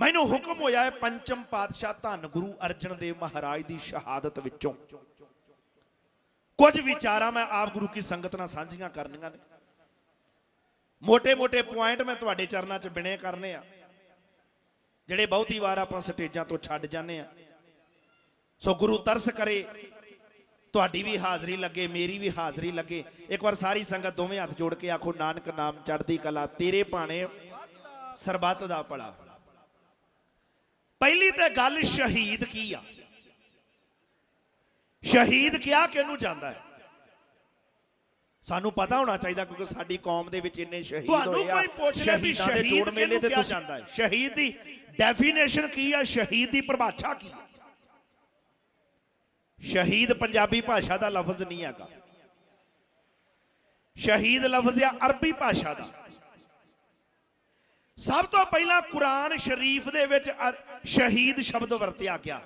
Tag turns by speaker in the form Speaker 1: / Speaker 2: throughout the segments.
Speaker 1: ਮੈਨੂੰ ਹੁਕਮ ਹੋਇਆ ਹੈ ਪੰਚਮ ਪਾਤਸ਼ਾਹ ਧੰਨ ਗੁਰੂ ਅਰਜਨ ਦੇਵ ਮਹਾਰਾਜ ਦੀ ਸ਼ਹਾਦਤ ਵਿੱਚੋਂ। ਕੁਝ ਵਿਚਾਰਾਂ ਮੈਂ ਆਪ ਗੁਰੂ ਕੀ ਸੰਗਤ ਨਾਲ ਸਾਂਝੀਆਂ ਕਰਨੀਆਂ ਨੇ। ਮੋٹے-ਮੋٹے ਪੁਆਇੰਟ ਮੈਂ ਤੁਹਾਡੇ ਚਰਨਾਂ 'ਚ ਬਿਨੇ ਕਰਨੇ ਆ। ਜਿਹੜੇ ਬਹੁਤੀ ਵਾਰ ਆਪਾਂ ਸਟੇਜਾਂ ਤੋਂ ਛੱਡ ਜਾਂਦੇ ਆ। ਸੋ ਗੁਰੂ ਤਰਸ ਕਰੇ, ਤੁਹਾਡੀ ਵੀ ਹਾਜ਼ਰੀ ਲੱਗੇ, ਮੇਰੀ ਵੀ ਹਾਜ਼ਰੀ ਲੱਗੇ। ਇੱਕ ਵਾਰ ਸਾਰੀ ਸੰਗਤ ਦੋਵੇਂ ਹੱਥ ਜੋੜ ਕੇ ਆਖੋ, ਨਾਨਕ ਨਾਮ ਚੜ੍ਹਦੀ ਕਲਾ, ਤੇਰੇ ਭਾਣੇ ਸਰਬੱਤ ਦਾ ਭਲਾ ਪਹਿਲੀ ਤੇ ਗੱਲ ਸ਼ਹੀਦ ਕੀ ਆ? ਸ਼ਹੀਦ ਕਿਹਾ ਕਿਹਨੂੰ ਜਾਂਦਾ ਹੈ? ਸਾਨੂੰ ਪਤਾ ਹੋਣਾ ਚਾਹੀਦਾ ਕਿਉਂਕਿ ਸਾਡੀ ਕੌਮ ਦੇ ਵਿੱਚ ਇੰਨੇ ਸ਼ਹੀਦ
Speaker 2: ਤੁਹਾਨੂੰ
Speaker 1: ਹੋਏ ਆ।
Speaker 2: ਕੋਈ ਪੁੱਛ ਲੈ ਵੀ
Speaker 1: ਸ਼ਹੀਦਾਂ ਮੇਲੇ ਤੇ ਤੁਸੀਂ ਜਾਂਦਾ ਹੈ? ਸ਼ਹੀਦ ਦੀ ਡੈਫੀਨੇਸ਼ਨ ਕੀ ਆ? ਸ਼ਹੀਦ ਦੀ ਪਰਿਭਾਸ਼ਾ ਕੀ ਆ? ਸ਼ਹੀਦ ਪੰਜਾਬੀ ਭਾਸ਼ਾ ਦਾ ਲਫ਼ਜ਼ ਨਹੀਂ ਹੈਗਾ। ਸ਼ਹੀਦ ਲਫ਼ਜ਼ ਆ ਅਰਬੀ ਭਾਸ਼ਾ ਦਾ। ਸਭ ਤੋਂ ਪਹਿਲਾਂ ਕੁਰਾਨ ਸ਼ਰੀਫ ਦੇ ਵਿੱਚ ਸ਼ਹੀਦ ਸ਼ਬਦ ਵਰਤਿਆ ਗਿਆ।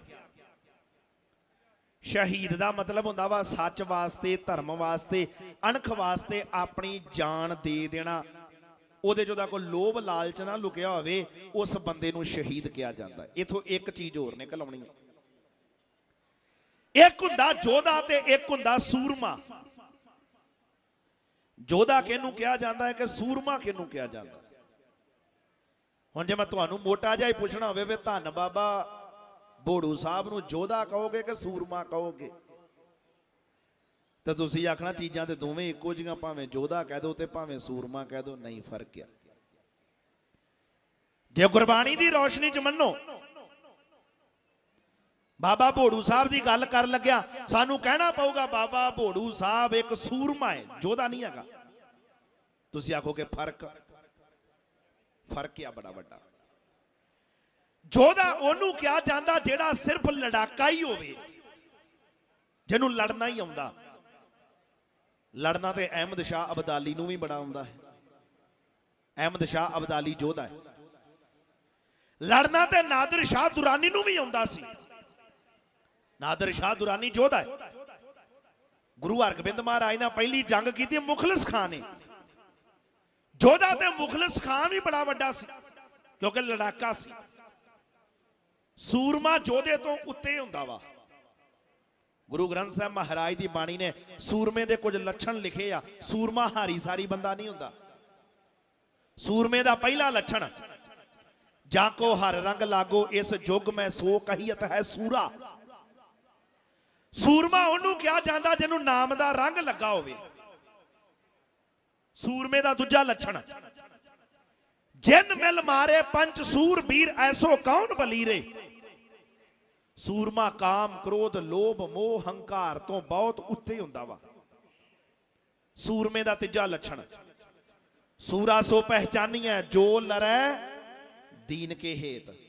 Speaker 1: ਸ਼ਹੀਦ ਦਾ ਮਤਲਬ ਹੁੰਦਾ ਵਾ ਸੱਚ ਵਾਸਤੇ, ਧਰਮ ਵਾਸਤੇ, ਅਣਖ ਵਾਸਤੇ ਆਪਣੀ ਜਾਨ ਦੇ ਦੇਣਾ। ਉਹਦੇ ਚੋਂ ਦਾ ਕੋਈ ਲੋਭ ਲਾਲਚ ਨਾ ਲੁਕਿਆ ਹੋਵੇ, ਉਸ ਬੰਦੇ ਨੂੰ ਸ਼ਹੀਦ ਕਿਹਾ ਜਾਂਦਾ। ਇਥੋਂ ਇੱਕ ਚੀਜ਼ ਹੋਰ ਨਿਕਲ ਆਉਣੀ ਹੈ ਇੱਕ ਹੁੰਦਾ ਜੋਧਾ ਤੇ ਇੱਕ ਹੁੰਦਾ ਸੂਰਮਾ। ਜੋਧਾ ਕਿਹਨੂੰ ਕਿਹਾ ਜਾਂਦਾ ਹੈ ਕਿ ਸੂਰਮਾ ਕਿਹਨੂੰ ਕਿਹਾ ਜਾਂਦਾ? ਹੁਣ ਜੇ ਮੈਂ ਤੁਹਾਨੂੰ ਮੋਟਾ ਜਿਹਾ ਹੀ ਪੁੱਛਣਾ ਹੋਵੇ ਵੀ ਧੰਨ ਬਾਬਾ, ਬੋੜੂ ਸਾਹਿਬ ਨੂੰ ਜੋਧਾ ਕਹੋਗੇ ਕਿ ਸੂਰਮਾ ਕਹੋਗੇ? ਤਾਂ ਤੁਸੀਂ ਆਖਣਾ ਚੀਜ਼ਾਂ ਤੇ ਦੋਵੇਂ ਇੱਕੋ ਜਿਹੀਆਂ, ਭਾਵੇਂ ਜੋਧਾ ਕਹਿ ਦੋ ਤੇ ਭਾਵੇਂ ਸੂਰਮਾ ਕਹਿ ਦੋ ਨਹੀਂ ਫ਼ਰਕ ਆ। ਜੇ ਗੁਰਬਾਣੀ ਦੀ ਰੋਸ਼ਨੀ ਚ ਮੰਨੋ, ਬਾਬਾ ਭੋੜੂ ਸਾਹਿਬ ਦੀ ਗੱਲ ਕਰਨ ਲੱਗਿਆ, ਸਾਨੂੰ ਕਹਿਣਾ ਪਊਗਾ, ਬਾਬਾ ਭੋੜੂ ਸਾਹਿਬ ਇੱਕ ਸੂਰਮਾ ਹੈ, ਜੋਧਾ ਨਹੀਂ ਹੈਗਾ। ਤੁਸੀਂ ਆਖੋਗੇ ਫ਼ਰਕ ਫ਼ਰਕ ਆ ਬੜਾ ਵੱਡਾ। ਜੋਧਾ ਉਹਨੂੰ ਕਿਹਾ ਜਾਂਦਾ ਜਿਹੜਾ ਸਿਰਫ ਲੜਾਕਾ ਹੀ ਹੋਵੇ, ਜਿਹਨੂੰ ਲੜਨਾ ਹੀ ਆਉਂਦਾ। ਲੜਨਾ ਤੇ ਅਹਿਮਦ ਸ਼ਾਹ ਅਬਦਾਲੀ ਨੂੰ ਵੀ ਬੜਾ ਆਉਂਦਾ ਹੈ। ਅਹਿਮਦ ਸ਼ਾਹ ਅਬਦਾਲੀ ਜੋਧਾ ਹੈ। ਲੜਨਾ ਤੇ ਨਾਦਰ ਸ਼ਾਹ ਦੁਰਾਨੀ ਨੂੰ ਵੀ ਆਉਂਦਾ ਸੀ। ਨਾਦਰ ਸ਼ਾਹ ਦੁਰਾਨੀ ਜੋਧਾ ਹੈ। ਗੁਰੂ ਹਰਗੋਬਿੰਦ ਮਹਾਰਾਜ ਨਾਲ ਪਹਿਲੀ ਜੰਗ ਕੀਤੀ ਮੁਖਲਸ ਖਾਨ ਨੇ। ਜੋਧਾ ਤੇ ਮੁਖਲਿਸ ਖਾਨ ਵੀ ਬੜਾ ਵੱਡਾ ਸੀ, ਕਿਉਂਕਿ ਲੜਾਕਾ ਸੀ। ਸੂਰਮਾ ਜੋਧੇ ਤੋਂ ਉੱਤੇ ਹੁੰਦਾ ਵਾ। ਗੁਰੂ ਗ੍ਰੰਥ ਸਾਹਿਬ ਮਹਾਰਾਜ ਦੀ ਬਾਣੀ ਨੇ ਸੂਰਮੇ ਦੇ ਕੁਝ ਲੱਛਣ ਲਿਖੇ ਆ। ਸੂਰਮਾ ਹਾਰੀ ਸਾਰੀ ਬੰਦਾ ਨਹੀਂ ਹੁੰਦਾ। ਸੂਰਮੇ ਦਾ ਪਹਿਲਾ ਲੱਛਣ, ਜਾਂ ਕੋ ਹਰ ਰੰਗ ਲਾਗੋ, ਇਸ ਯੁੱਗ ਮੈਂ ਸੋ ਕਹੀਅਤ ਹੈ ਸੂਰਾ। ਸੂਰਮਾ ਉਹਨੂੰ ਕਿਹਾ ਜਾਂਦਾ ਜਿਹਨੂੰ ਨਾਮ ਦਾ ਰੰਗ ਲੱਗਾ ਹੋਵੇ। ਸੂਰਮੇ ਦਾ ਦੂਜਾ ਲੱਛਣ। ਜਿਨ ਮਿਲ ਮਾਰੇ ਪੰਜ ਸੂਰਵੀਰ ਐਸੋ ਕੌਣ ਬਲੀਰੇ ਸੂਰਮਾ ਕਾਮ, ਕ੍ਰੋਧ, ਲੋਭ, ਮੋਹ, ਹੰਕਾਰ ਤੋਂ ਬਹੁਤ ਉੱਤੇ ਹੁੰਦਾ ਵਾ। ਸੂਰਮੇ ਦਾ ਤੀਜਾ ਲੱਛਣ। ਸੂਰਾ ਸੋ ਪਹਿਚਾਨੀਐ, ਜੋ ਲੜੈ ਦੀਨ ਕੇ ਹੇਤ।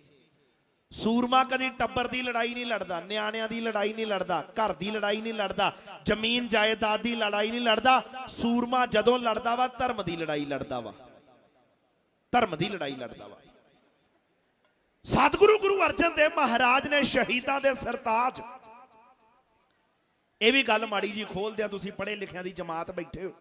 Speaker 1: ਸੂਰਮਾ ਕਦੀ ਟੱਬਰ ਦੀ ਲੜਾਈ ਨਹੀਂ ਲੜਦਾ, ਨਿਆਣਿਆਂ ਦੀ ਲੜਾਈ ਨਹੀਂ ਲੜਦਾ, ਘਰ ਦੀ ਲੜਾਈ ਨਹੀਂ ਲੜਦਾ, ਜ਼ਮੀਨ ਜਾਇਦਾਦ ਦੀ ਲੜਾਈ ਨਹੀਂ ਲੜਦਾ, ਸੂਰਮਾ ਜਦੋਂ ਲੜਦਾ ਵਾ, ਧਰਮ ਦੀ ਲੜਾਈ ਲੜਦਾ ਵਾ। ਧਰਮ ਦੀ ਲੜਾਈ ਲੜਦਾ ਵਾ। ਸਤਿਗੁਰੂ ਗੁਰੂ ਅਰਜਨ ਦੇਵ ਮਹਾਰਾਜ ਨੇ ਸ਼ਹੀਦਾਂ ਦੇ ਸਰਤਾਜ। ਇਹ ਵੀ ਗੱਲ ਮਾੜੀ ਜੀ ਖੋਲਦੇ ਆ, ਤੁਸੀਂ ਪੜ੍ਹੇ ਲਿਖਿਆਂ ਦੀ ਜਮਾਤ ਬੈਠੇ ਹੋ।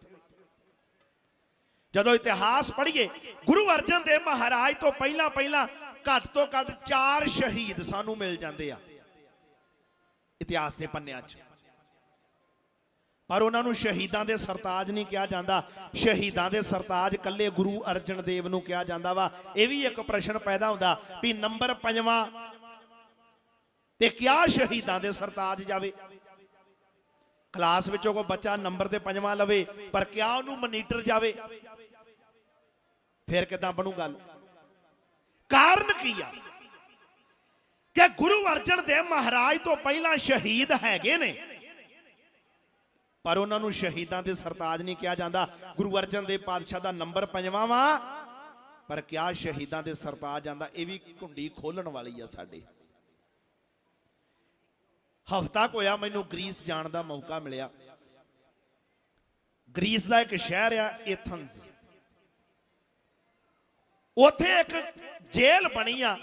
Speaker 1: ਜਦੋਂ ਇਤਿਹਾਸ ਪੜ੍ਹੀਏ, ਗੁਰੂ ਅਰਜਨ ਦੇਵ ਮਹਾਰਾਜ ਤੋਂ ਪਹਿਲਾਂ ਪਹਿਲਾਂ ਘੱਟ ਤੋਂ ਘੱਟ ਚਾਰ ਸ਼ਹੀਦ ਸਾਨੂੰ ਮਿਲ ਜਾਂਦੇ ਆ। ਇਤਿਹਾਸ ਦੇ ਪੰਨਿਆਂ 'ਚ। ਪਰ ਉਹਨਾਂ ਨੂੰ ਸ਼ਹੀਦਾਂ ਦੇ ਸਰਤਾਜ ਨਹੀਂ ਕਿਹਾ ਜਾਂਦਾ। ਸ਼ਹੀਦਾਂ ਦੇ ਸਰਤਾਜ ਕੱਲੇ ਗੁਰੂ ਅਰਜਨ ਦੇਵ ਨੂੰ ਕਿਹਾ ਜਾਂਦਾ ਵਾ। ਇਹ ਵੀ ਇੱਕ ਪ੍ਰਸ਼ਨ ਪੈਦਾ ਹੁੰਦਾ ਵੀ ਨੰਬਰ ਪੰਜਵਾਂ ਤੇ ਕਿਆ ਸ਼ਹੀਦਾਂ ਦੇ ਸਰਤਾਜ ਜਾਵੇ? ਕਲਾਸ ਵਿੱਚੋਂ ਕੋਈ ਬੱਚਾ ਨੰਬਰ ਤੇ ਪੰਜਵਾਂ ਲਵੇ, ਪਰ ਕਿਆ ਉਹਨੂੰ ਮਨੀਟਰ ਜਾਵੇ? ਫਿਰ ਕਿਦਾਂ ਬਣੂ ਗੱਲ ਕਾਰਨ ਕੀ ਆ? ਕਿ ਗੁਰੂ ਅਰਜਨ ਦੇਵ ਮਹਾਰਾਜ ਤੋਂ ਪਹਿਲਾਂ ਸ਼ਹੀਦ ਹੈਗੇ ਨੇ। ਪਰ ਉਹਨਾਂ ਨੂੰ ਸ਼ਹੀਦਾਂ ਦੇ ਸਰਤਾਜ ਨਹੀਂ ਕਿਹਾ ਜਾਂਦਾ। ਗੁਰੂ ਅਰਜਨ ਦੇਵ ਪਾਤਸ਼ਾਹ ਦਾ ਨੰਬਰ ਪੰਜਵਾਂ ਵਾ। ਪਰ ਕਿਆ ਸ਼ਹੀਦਾਂ ਦੇ ਸਰਤਾਜ ਜਾਂਦਾ ਇਹ ਵੀ ਘੁੰਡੀ ਖੋਲਣ ਵਾਲੀ ਆ ਸਾਡੇ। ਹਫਤਾ ਹੋਇਆ, ਮੈਨੂੰ ਗ੍ਰੀਸ ਜਾਣ ਦਾ ਮੌਕਾ ਮਿਲਿਆ। ਗ੍ਰੀਸ ਦਾ ਇੱਕ ਸ਼ਹਿਰ ਆ ਐਥਨਸ ਉੱਥੇ ਇੱਕ ਜੇਲ੍ਹ ਬਣੀ ਆ,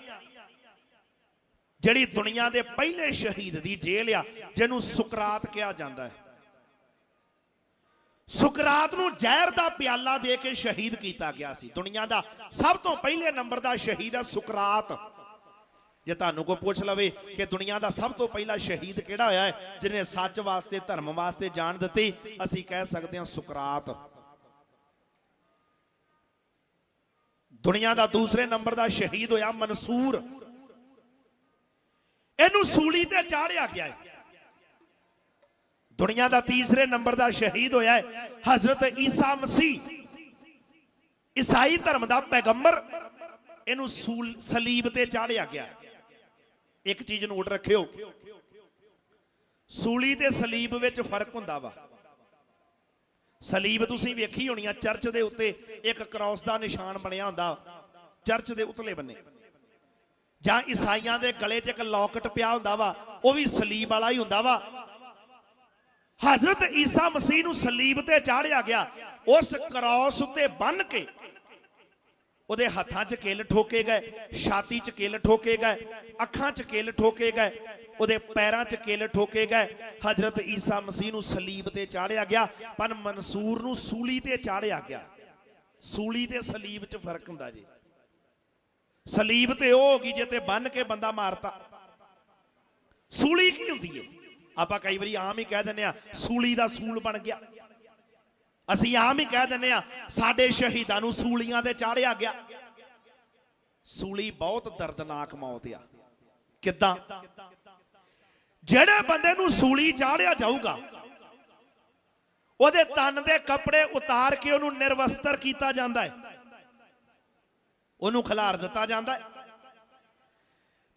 Speaker 1: ਜਿਹੜੀ ਦੁਨੀਆ ਦੇ ਪਹਿਲੇ ਸ਼ਹੀਦ ਦੀ ਜੇਲ੍ਹ ਆ, ਜਿਹਨੂੰ ਸੁਕਰਾਤ ਕਿਹਾ ਜਾਂਦਾ ਹੈ। ਸੁਕਰਾਤ ਨੂੰ ਜ਼ਹਿਰ ਦਾ ਪਿਆਲਾ ਦੇ ਕੇ ਸ਼ਹੀਦ ਕੀਤਾ ਗਿਆ ਸੀ। ਦੁਨੀਆ ਦਾ ਸਭ ਤੋਂ ਪਹਿਲੇ ਨੰਬਰ ਦਾ ਸ਼ਹੀਦ ਹੈ ਸੁਕਰਾਤ। ਜੇ ਤੁਹਾਨੂੰ ਕੋਈ ਪੁੱਛ ਲਵੇ ਕਿ ਦੁਨੀਆ ਦਾ ਸਭ ਤੋਂ ਪਹਿਲਾ ਸ਼ਹੀਦ ਕਿਹੜਾ ਹੋਇਆ ਹੈ, ਜਿਹਨੇ ਸੱਚ ਵਾਸਤੇ, ਧਰਮ ਵਾਸਤੇ ਜਾਨ ਦਿੱਤੀ, ਅਸੀਂ ਕਹਿ ਸਕਦੇ ਹਾਂ ਸੁਕਰਾਤ। ਦੁਨੀਆ ਦਾ ਦੂਸਰੇ ਨੰਬਰ ਦਾ ਸ਼ਹੀਦ ਹੋਇਆ ਮਨਸੂਰ। ਇਹਨੂੰ ਸੂਲੀ ਤੇ ਚਾੜਿਆ ਗਿਆ ਹੈ। ਦੁਨੀਆ ਦਾ ਤੀਸਰੇ ਨੰਬਰ ਦਾ ਸ਼ਹੀਦ ਹੋਇਆ ਹੈ ਹਜ਼ਰਤ ਈਸਾ ਮਸੀਹ। ਈਸਾਈ ਧਰਮ ਦਾ ਪੈਗੰਬਰ। ਇਹਨੂੰ ਸੂਲ, ਸਲੀਬ ਤੇ ਚਾੜਿਆ ਗਿਆ ਇੱਕ ਚੀਜ਼ ਨੋਟ ਰੱਖਿਓ। ਸੂਲੀ ਤੇ ਸਲੀਬ ਵਿੱਚ ਫ਼ਰਕ ਹੁੰਦਾ ਵਾ। ਸਲੀਬ ਤੁਸੀਂ ਵੇਖੀ ਹੋਣੀ ਆ, ਚਰਚ ਦੇ ਉੱਤੇ ਇੱਕ ਕ੍ਰਾਸ ਦਾ ਨਿਸ਼ਾਨ ਬਣਿਆ ਹੁੰਦਾ, ਚਰਚ ਦੇ ਉਤਲੇ ਬੰਨੇ। ਜਾਂ ਈਸਾਈਆਂ ਦੇ ਗਲੇ 'ਚ ਇੱਕ ਲੌਕਟ ਪਿਆ ਹੁੰਦਾ ਵਾ, ਉਹ ਵੀ ਸਲੀਬ ਵਾਲਾ ਹੀ ਹੁੰਦਾ ਵਾ। ਹਜ਼ਰਤ ਈਸਾ ਮਸੀਹ ਨੂੰ ਸਲੀਬ ਤੇ ਚਾੜਿਆ ਗਿਆ, ਉਸ ਕ੍ਰਾਸ ਉੱਤੇ ਬੰਨ ਕੇ ਉਹਦੇ ਹੱਥਾਂ 'ਚ ਕਿੱਲ ਠੋਕੇ ਗਏ, ਛਾਤੀ 'ਚ ਕਿੱਲ ਠੋਕੇ ਗਏ, ਅੱਖਾਂ 'ਚ ਕਿੱਲ ਠੋਕੇ ਗਏ ਉਹਦੇ ਪੈਰਾਂ 'ਚ ਕਿਲ ਠੋਕੇ ਗਏ। ਹਜ਼ਰਤ ਈਸਾ ਮਸੀਹ ਨੂੰ ਸਲੀਬ ਤੇ ਚਾੜਿਆ ਗਿਆ, ਪਰ ਮਨਸੂਰ ਨੂੰ ਸੂਲੀ ਤੇ ਚਾੜਿਆ ਗਿਆ। ਸੂਲੀ ਤੇ ਸਲੀਬ 'ਚ ਫ਼ਰਕ ਹੁੰਦਾ ਜੀ। ਸਲੀਬ ਤੇ ਉਹ ਹੋ ਜੇ ਤੇ ਬੰਨ ਕੇ ਬੰਦਾ ਮਾਰਤਾ। ਸੂਲੀ ਕੀ ਹੁੰਦੀ ਹੈ ਆਪਾਂ ਕਈ ਵਾਰੀ ਆਮ ਹੀ ਕਹਿ ਦਿੰਦੇ ਆ ਸੂਲੀ ਦਾ ਸੂਲ ਬਣ ਗਿਆ। ਅਸੀਂ ਆਮ ਹੀ ਕਹਿ ਦਿੰਦੇ ਆ ਸਾਡੇ ਸ਼ਹੀਦਾਂ ਨੂੰ ਸੂਲੀਆਂ ਤੇ ਚਾੜਿਆ ਗਿਆ। ਸੂਲੀ ਬਹੁਤ ਦਰਦਨਾਕ ਮੌਤ ਆ। ਕਿੱਦਾਂ? ਜਿਹੜੇ ਬੰਦੇ ਨੂੰ ਸੂਲੀ ਚਾੜਿਆ ਜਾਊਗਾ, ਉਹਦੇ ਤਨ ਦੇ ਕੱਪੜੇ ਉਤਾਰ ਕੇ ਉਹਨੂੰ ਨਿਰਵਸਤਰ ਕੀਤਾ ਜਾਂਦਾ ਹੈ। ਉਹਨੂੰ ਖਿਲਾਰ ਦਿੱਤਾ ਜਾਂਦਾ ਹੈ।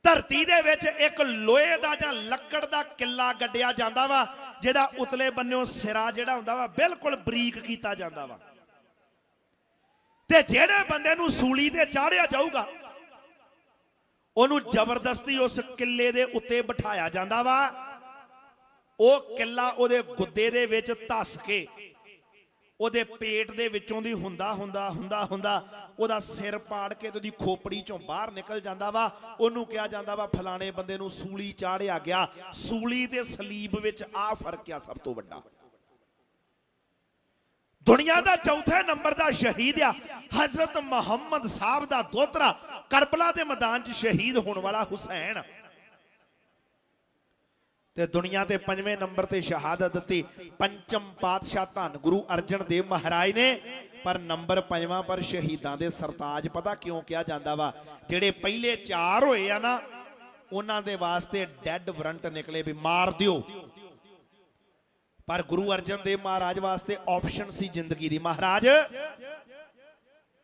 Speaker 1: ਧਰਤੀ ਦੇ ਵਿੱਚ ਇੱਕ ਲੋਹੇ ਦਾ ਜਾਂ ਲੱਕੜ ਦਾ ਕਿੱਲਾ ਗੱਡਿਆ ਜਾਂਦਾ ਵਾ, ਜਿਹਦਾ ਉਤਲੇ ਬੰਨਿਓ ਸਿਰਾ ਜਿਹੜਾ ਹੁੰਦਾ ਵਾ, ਬਿਲਕੁਲ ਬਰੀਕ ਕੀਤਾ ਜਾਂਦਾ ਵਾ। ਤੇ ਜਿਹੜੇ ਬੰਦੇ ਨੂੰ ਸੂਲੀ ਤੇ ਚਾੜਿਆ ਜਾਊਗਾ ਉਹਨੂੰ ਜ਼ਬਰਦਸਤੀ ਉਸ ਕਿੱਲੇ ਦੇ ਉੱਤੇ ਬਿਠਾਇਆ ਜਾਂਦਾ ਵਾ। ਉਹ ਕਿੱਲਾ ਉਹਦੇ ਗੁੱਦੇ ਦੇ ਵਿੱਚ ਧੱਸ ਕੇ ਉਹਦੇ ਪੇਟ ਦੇ ਵਿੱਚੋਂ ਦੀ ਹੁੰਦਾ ਹੁੰਦਾ ਹੁੰਦਾ ਹੁੰਦਾ ਉਹਦਾ ਸਿਰ ਪਾੜ ਕੇ ਤੇ ਉਹਦੀ ਖੋਪੜੀ ਚੋਂ ਬਾਹਰ ਨਿਕਲ ਜਾਂਦਾ ਵਾ। ਉਹਨੂੰ ਕਿਹਾ ਜਾਂਦਾ ਵਾ, ਫਲਾਣੇ ਬੰਦੇ ਨੂੰ ਸੂਲੀ ਚਾੜਿਆ ਗਿਆ। ਸੂਲੀ ਤੇ ਸਲੀਬ ਵਿੱਚ ਆ ਫ਼ਰਕ ਆ ਸਭ ਤੋਂ ਵੱਡਾ। ਦੁਨੀਆ ਦਾ ਚੌਥੇ ਨੰਬਰ ਦਾ ਸ਼ਹੀਦ ਆ, ਹਜ਼ਰਤ ਮੁਹੰਮਦ ਸਾਹਿਬ ਦਾ ਦੋਤਰਾ ਕਰਬਲਾ ਦੇ ਮੈਦਾਨ 'ਚ ਸ਼ਹੀਦ ਹੋਣ ਵਾਲਾ ਹੁਸੈਨ। ਤੇ ਦੁਨੀਆ ਦੇ ਪੰਜਵੇਂ ਨੰਬਰ ਤੇ ਸ਼ਹਾਦਤ ਦਿੱਤੀ। ਪੰਚਮ ਪਾਤਸ਼ਾਹ ਧੰਨ ਗੁਰੂ ਅਰਜਨ ਦੇਵ ਮਹਾਰਾਜ ਨੇ, ਪਰ ਨੰਬਰ ਪੰਜਵਾਂ ਪਰ ਸ਼ਹੀਦਾਂ ਦੇ ਸਰਤਾਜ ਪਤਾ ਕਿਉਂ ਕਿਹਾ ਜਾਂਦਾ ਵਾ? ਜਿਹੜੇ ਪਹਿਲੇ ਚਾਰ ਹੋਏ ਆ ਨਾ, ਉਹਨਾਂ ਦੇ ਵਾਸਤੇ ਡੈੱਡ ਵਾਰੰਟ ਨਿਕਲੇ ਵੀ ਮਾਰ ਦਿਓ। ਪਰ ਗੁਰੂ ਅਰਜਨ ਦੇਵ ਮਹਾਰਾਜ ਵਾਸਤੇ ਆਪਸ਼ਨ ਸੀ ਜ਼ਿੰਦਗੀ ਦੀ। ਮਹਾਰਾਜ,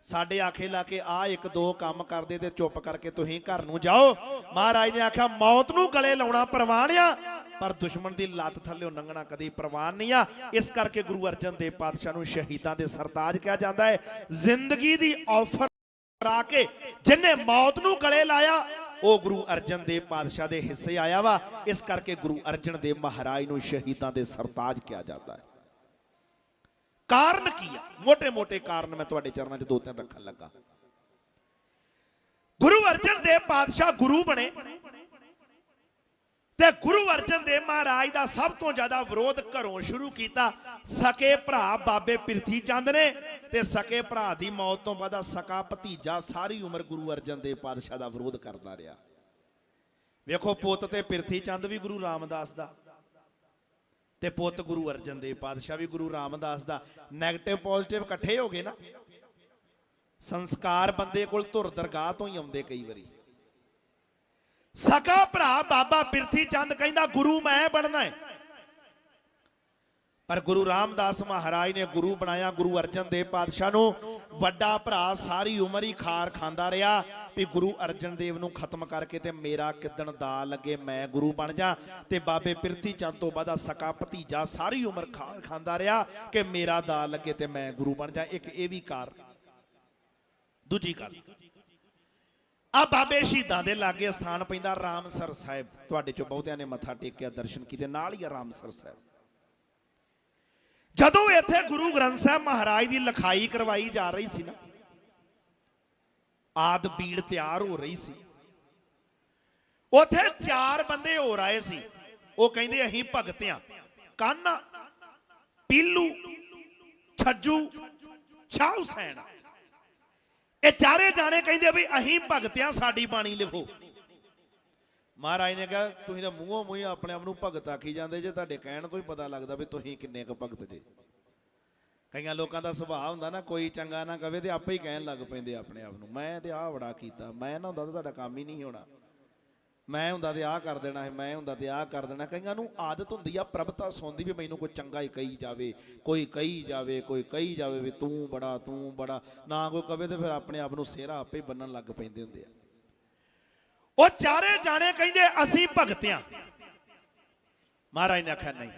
Speaker 1: ਸਾਡੇ ਆਖੇ ਲਾ ਕੇ ਆ ਇੱਕ ਦੋ ਕੰਮ ਕਰਦੇ ਤੇ ਚੁੱਪ ਕਰਕੇ ਤੁਸੀਂ ਘਰ ਨੂੰ ਜਾਓ। ਮਹਾਰਾਜ ਨੇ ਆਖਿਆ, ਮੌਤ ਨੂੰ ਗਲੇ ਲਾਉਣਾ ਪ੍ਰਵਾਨ ਆ, ਪਰ ਦੁਸ਼ਮਣ ਦੀ ਲੱਤ ਥੱਲੇ ਲੰਘਣਾ ਕਦੀ ਪ੍ਰਵਾਨ ਨਹੀਂ ਆ। ਇਸ ਕਰਕੇ ਗੁਰੂ ਅਰਜਨ ਦੇਵ ਪਾਤਸ਼ਾਹ ਨੂੰ ਸ਼ਹੀਦਾਂ ਦੇ ਸਰਤਾਜ ਕਿਹਾ ਜਾਂਦਾ ਹੈ। ਜ਼ਿੰਦਗੀ ਦੀ ਆਫਰ ਕਰਾ ਕੇ ਜਿਨੇ ਮੌਤ ਨੂੰ ਗਲੇ ਲਾਇਆ ਉਹ ਗੁਰੂ ਅਰਜਨ ਦੇਵ ਪਾਤਸ਼ਾਹ ਦੇ ਹਿੱਸੇ ਆਇਆ ਵਾ। ਇਸ ਕਰਕੇ ਗੁਰੂ ਅਰਜਨ ਦੇਵ ਮਹਾਰਾਜ ਨੂੰ ਸ਼ਹੀਦਾਂ ਦੇ ਸਰਤਾਜ ਕਿਹਾ ਜਾਂਦਾ ਹੈ। ਕਾਰਨ ਕੀ ਆ? ਮੋਟੇ ਮੋਟੇ ਕਾਰਨ ਮੈਂ ਤੁਹਾਡੇ ਚਰਨਾਂ 'ਚ ਦੋ ਤਿੰਨ ਰੱਖਣ ਲੱਗਾ। ਗੁਰੂ ਅਰਜਨ ਦੇਵ ਪਾਤਸ਼ਾਹ ਗੁਰੂ ਬਣੇ। ਤੇ ਗੁਰੂ ਅਰਜਨ ਦੇਵ ਮਹਾਰਾਜ ਦਾ ਸਭ ਤੋਂ ਜ਼ਿਆਦਾ ਵਿਰੋਧ ਘਰੋਂ ਸ਼ੁਰੂ ਕੀਤਾ। ਸਕੇ ਭਰਾ ਬਾਬੇ ਪ੍ਰਿਥੀ ਚੰਦ ਨੇ ਤੇ ਸਕੇ ਭਰਾ ਦੀ ਮੌਤ ਤੋਂ ਬਾਅਦ ਸਕਾ ਭਤੀਜਾ ਸਾਰੀ ਉਮਰ ਗੁਰੂ ਅਰਜਨ ਦੇਵ ਪਾਤਸ਼ਾਹ ਦਾ ਵਿਰੋਧ ਕਰਦਾ ਰਿਹਾ। ਵੇਖੋ ਪੁੱਤ ਤੇ ਪ੍ਰਿਥੀ ਚੰਦ ਵੀ ਗੁਰੂ ਰਾਮਦਾਸ ਦਾ ਤੇ ਪੁੱਤ ਗੁਰੂ ਅਰਜਨ ਦੇਵ ਪਾਤਸ਼ਾਹ ਵੀ ਗੁਰੂ ਰਾਮਦਾਸ ਦਾ। 네ਗੇਟਿਵ ਪੋਜ਼ਿਟਿਵ ਇਕੱਠੇ ਹੋ ਗਏ ਨਾ। ਸੰਸਕਾਰ ਬੰਦੇ ਕੋਲ ਧੁਰ ਦਰਗਾਹ ਤੋਂ ਹੀ ਆਉਂਦੇ ਕਈ ਵਾਰੀ। ਸਕਾ ਭਰਾ ਬਾਬਾ ਬਿਰਥੀ ਚੰਦ ਕਹਿੰਦਾ, ਗੁਰੂ ਮੈਂ ਬਣਨਾ ਹੈ। ਪਰ ਗੁਰੂ ਰਾਮਦਾਸ ਮਹਾਰਾਜ ਨੇ ਗੁਰੂ ਬਣਾਇਆ, ਗੁਰੂ ਅਰਜਨ ਦੇਵ ਪਾਤਸ਼ਾਹ ਨੂੰ। ਵੱਡਾ ਭਰਾ ਸਾਰੀ ਉਮਰ ਹੀ ਖਾਰ ਖਾਂਦਾ ਰਿਹਾ ਵੀ ਗੁਰੂ ਅਰਜਨ ਦੇਵ ਨੂੰ ਖਤਮ ਕਰਕੇ ਤੇ ਮੇਰਾ ਕਿਦਣ ਦਾ ਲੱਗੇ, ਮੈਂ ਗੁਰੂ ਬਣ ਜਾ। ਤੇ ਬਾਬੇ ਪਿਰਥੀ ਚੰਦ ਤੋਂ ਬਾਅਦ ਸਕਾ ਭਤੀਜਾ ਸਾਰੀ ਉਮਰ ਖਾਰ ਖਾਂਦਾ ਰਿਹਾ ਕਿ ਮੇਰਾ ਦਾ ਲੱਗੇ ਤੇ ਮੈਂ ਗੁਰੂ ਬਣ ਜਾ। ਇੱਕ ਇਹ ਵੀ ਕਾਰ ਦੂਜੀ ਗੱਲ ਆ ਬਾਬੇ ਸ਼ਹੀਦਾਂ ਦੇ ਲਾਗੇ ਸਥਾਨ ਪੈਂਦਾ ਰਾਮਸਰ ਸਾਹਿਬ। ਤੁਹਾਡੇ ਚੋਂ ਬਹੁਤਿਆਂ ਨੇ ਮੱਥਾ ਟੇਕਿਆ, ਦਰਸ਼ਨ ਕੀਤੇ, ਨਾਲ ਹੀ ਰਾਮਸਰ ਸਾਹਿਬ। ਜਦੋਂ ਇੱਥੇ ਗੁਰੂ ਗ੍ਰੰਥ ਸਾਹਿਬ ਮਹਾਰਾਜ ਦੀ ਲਿਖਾਈ ਕਰਵਾਈ ਜਾ ਰਹੀ ਸੀ ਨਾ, ਆਦ ਬੀੜ ਤਿਆਰ ਹੋ ਰਹੀ ਸੀ। ਉੱਥੇ ਚਾਰ ਬੰਦੇ ਹੋਰ ਆਏ ਸੀ। ਉਹ ਕਹਿੰਦੇ, ਅਸੀਂ ਭਗਤਿਆਂ ਆ। ਕਾਨਾ, ਪੀਲੂ, ਛੱਜੂ ਸ਼ਾਹ ਹੁਸੈਨ ਇਹ ਚਾਰੇ ਜਾਣੇ ਕਹਿੰਦੇ ਵੀ ਅਸੀਂ ਭਗਤਿਆਂ ਸਾਡੀ ਬਾਣੀ ਲਿਖੋ। ਮਹਾਰਾਜ ਨੇ ਕਿਹਾ, ਤੁਸੀਂ ਤਾਂ ਮੂੰਹੋਂ ਮੂੰਹ ਆਪਣੇ ਆਪ ਨੂੰ ਭਗਤ ਆਖੀ ਜਾਂਦੇ ਜੇ, ਤੁਹਾਡੇ ਕਹਿਣ ਤੋਂ ਹੀ ਪਤਾ ਲੱਗਦਾ ਵੀ ਤੁਸੀਂ ਕਿੰਨੇ ਕੁ ਭਗਤ ਜੇ। ਕਈਆਂ ਲੋਕਾਂ ਦਾ ਸੁਭਾਅ ਹੁੰਦਾ ਨਾ, ਕੋਈ ਚੰਗਾ ਨਾ ਕਵੇ ਤੇ ਆਪੇ ਹੀ ਕਹਿਣ ਲੱਗ ਪੈਂਦੇ ਆਪਣੇ ਆਪ ਨੂੰ, ਮੈਂ ਤੇ ਆਹ ਬੜਾ ਕੀਤਾ, ਮੈਂ ਨਾ ਹੁੰਦਾ ਤਾਂ ਤੁਹਾਡਾ ਕੰਮ ਹੀ ਨਹੀਂ ਹੋਣਾ। ਮੈਂ ਹੁੰਦਾ ਤੇ ਆਹ ਕਰ ਦੇਣਾ ਹੈ, ਮੈਂ ਹੁੰਦਾ ਤੇ ਆਹ ਕਰ ਦੇਣਾ ਕਈਆਂ ਨੂੰ ਆਦਤ ਹੁੰਦੀ ਆ, ਪ੍ਰਭਤਾ ਸੌਂਦੀ ਵੀ ਮੈਨੂੰ ਕੋਈ ਚੰਗਾ ਹੀ ਕਹੀ ਜਾਵੇ, ਕੋਈ ਕਹੀ ਜਾਵੇ, ਕੋਈ ਕਹੀ ਜਾਵੇ ਵੀ ਤੂੰ ਬੜਾ ਤੂੰ ਬੜਾ। ਨਾ ਕੋਈ ਕਵੇ ਤੇ ਫਿਰ ਆਪਣੇ ਆਪ ਨੂੰ ਸਿਹਰਾ ਆਪੇ ਬੰਨਣ ਲੱਗ ਪੈਂਦੇ ਹੁੰਦੇ ਆ। ਉਹ ਚਾਰੇ ਜਾਣੇ ਕਹਿੰਦੇ, ਅਸੀਂ ਭਗਤਿਆਂ ਮਹਾਰਾਜ ਨੇ ਆਖਿਆ, ਨਹੀਂ।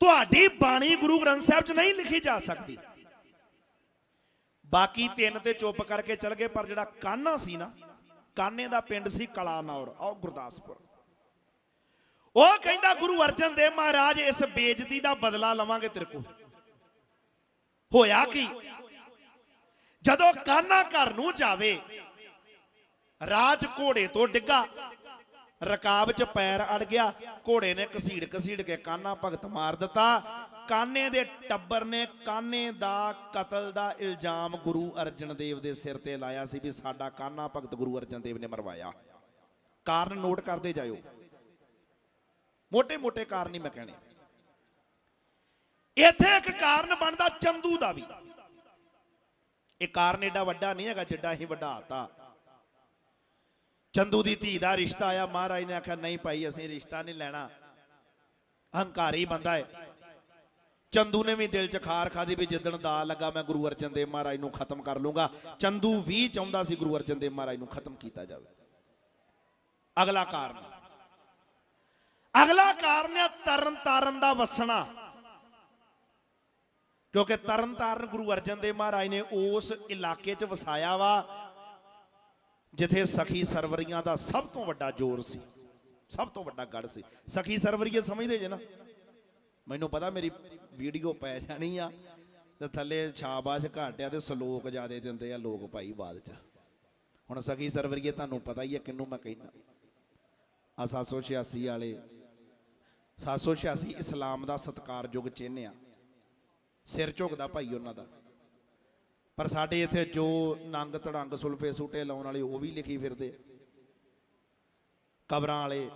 Speaker 1: ਤੁਹਾਡੀ ਬਾਣੀ ਗੁਰੂ ਗ੍ਰੰਥ ਸਾਹਿਬ 'ਚ ਨਹੀਂ ਲਿਖੀ ਜਾ ਸਕਦੀ। ਬਾਕੀ ਤਿੰਨ ਤੇ ਚੁੱਪ ਕਰਕੇ ਚਲ ਗਏ, ਪਰ ਜਿਹੜਾ ਕਾਨਾ ਸੀ ਨਾ ਕਾਨੇ ਦਾ ਪਿੰਡ ਸੀ ਕਲਾਨੌਰ ਆਹ ਗੁਰਦਾਸਪੁਰ। ਉਹ ਕਹਿੰਦਾ, ਗੁਰੂ ਅਰਜਨ ਦੇਵ ਮਹਾਰਾਜ, ਇਸ ਬੇਇੱਜ਼ਤੀ ਦਾ ਬਦਲਾ ਲਵਾਂਗੇ ਤੇਰੇ ਕੋਲ। ਹੋਇਆ ਕੀ? ਜਦੋਂ ਕਾਨਾ ਘਰ ਨੂੰ ਜਾਵੇ, ਰਾਜ ਘੋੜੇ ਤੋਂ ਡਿੱਗਾ। ਰਕਾਬ 'ਚ ਪੈਰ ਅੜ ਗਿਆ। ਘੋੜੇ ਨੇ ਕਸੀੜ ਕਸੀੜ ਕੇ ਕਾਨਾ ਭਗਤ ਮਾਰ ਦਿੱਤਾ। ਕਾਨੇ ਦੇ ਟੱਬਰ ਨੇ ਕਾਨੇ ਦਾ ਕਤਲ ਦਾ ਇਲਜ਼ਾਮ ਗੁਰੂ ਅਰਜਨ ਦੇਵ ਦੇ ਸਿਰ ਤੇ ਲਾਇਆ ਸੀ ਵੀ ਸਾਡਾ ਕਾਨਾ ਭਗਤ ਗੁਰੂ ਅਰਜਨ ਦੇਵ ਨੇ ਮਰਵਾਇਆ। ਕਾਰਨ ਨੋਟ ਕਰਦੇ ਜਾਇਓ। ਮੋਟੇ ਮੋਟੇ ਕਾਰਨ ਹੀ ਮੈਂ ਕਹਿਣੇ ਇੱਥੇ ਇੱਕ ਕਾਰਨ ਬਣਦਾ ਚੰਦੂ ਦਾ ਵੀ। ਇਹ ਕਾਰਨ ਏਡਾ ਵੱਡਾ ਨਹੀਂ ਹੈਗਾ ਜਿੱਡਾ ਇਹ ਵੱਡਾ ਆਤਾ ਚੰਦੂ ਦੀ ਧੀ ਦਾ ਰਿਸ਼ਤਾ ਆਇਆ, ਮਹਾਰਾਜ ਨੇ ਆਖਿਆ, ਨਹੀਂ ਭਾਈ, ਅਸੀਂ ਰਿਸ਼ਤਾ ਨਹੀਂ ਲੈਣਾ। ਹੰਕਾਰੀ ਬੰਦਾ ਹੈ ਚੰਦੂ ਨੇ ਵੀ ਦਿਲ 'ਚ ਖਾਰ ਖਾਦੀ ਵੀ ਜਿੱਦਣ ਦਾ ਲੱਗਾ, ਮੈਂ ਗੁਰੂ ਅਰਜਨ ਦੇਵ ਮਹਾਰਾਜ ਨੂੰ ਖਤਮ ਕਰ ਲੂੰਗਾ। ਚੰਦੂ ਵੀ ਚਾਹੁੰਦਾ ਸੀ ਗੁਰੂ ਅਰਜਨ ਦੇਵ ਮਹਾਰਾਜ ਨੂੰ ਖਤਮ ਕੀਤਾ ਜਾਵੇ। ਅਗਲਾ ਕਾਰਨ। ਅਗਲਾ ਕਾਰਨ ਹੈ ਤਰਨ ਤਾਰਨ ਦਾ ਵਸਣਾ। ਕਿਉਂਕਿ ਤਰਨ ਤਾਰਨ ਗੁਰੂ ਅਰਜਨ ਦੇਵ ਮਹਾਰਾਜ ਨੇ ਉਸ ਇਲਾਕੇ 'ਚ ਵਸਾਇਆ ਵਾ ਜਿੱਥੇ ਸਖੀ ਸਰਵਰੀਆਂ ਦਾ ਸਭ ਤੋਂ ਵੱਡਾ ਜ਼ੋਰ ਸੀ, ਸਭ ਤੋਂ ਵੱਡਾ ਗੜ ਸੀ। ਸਖੀ ਸਰਵਰੀਏ ਸਮਝਦੇ ਜੇ ਨਾ। ਮੈਨੂੰ ਪਤਾ ਮੇਰੀ ਵੀਡੀਓ ਪੈ ਜਾਣੀ ਆ, ਤੇ ਥੱਲੇ ਸ਼ਾਬਾਸ਼ ਘਾਟਿਆ ਤੇ ਸਲੋਕ ਜਿਆਦੇ ਦਿੰਦੇ ਆ ਲੋਕ ਭਾਈ ਬਾਅਦ ਚ। ਹੁਣ ਸਖੀ ਸਰਵਰੀਏ ਤੁਹਾਨੂੰ ਪਤਾ ਹੀ ਆ ਕਿੰਨੂੰ ਮੈਂ ਕਹਿੰਦਾ ਆ 786 ਵਾਲੇ 786 ਇਸਲਾਮ ਦਾ ਸਤਕਾਰਯੋਗ ਚਿੰਨ੍ਹ ਆ। ਸਿਰ ਝੁਕਦਾ ਭਾਈ ਉਹਨਾਂ ਦਾ। ਪਰ ਸਾਡੇ ਇੱਥੇ ਜੋ ਨੰਗ ਤੜੰਗ ਸੁਲਫੇ ਸੂਟੇ ਲਾਉਣ ਵਾਲੇ ਉਹ ਵੀ ਲਿਖੀ ਫਿਰਦੇ ਕਬਰਾਂ ਵਾਲੇ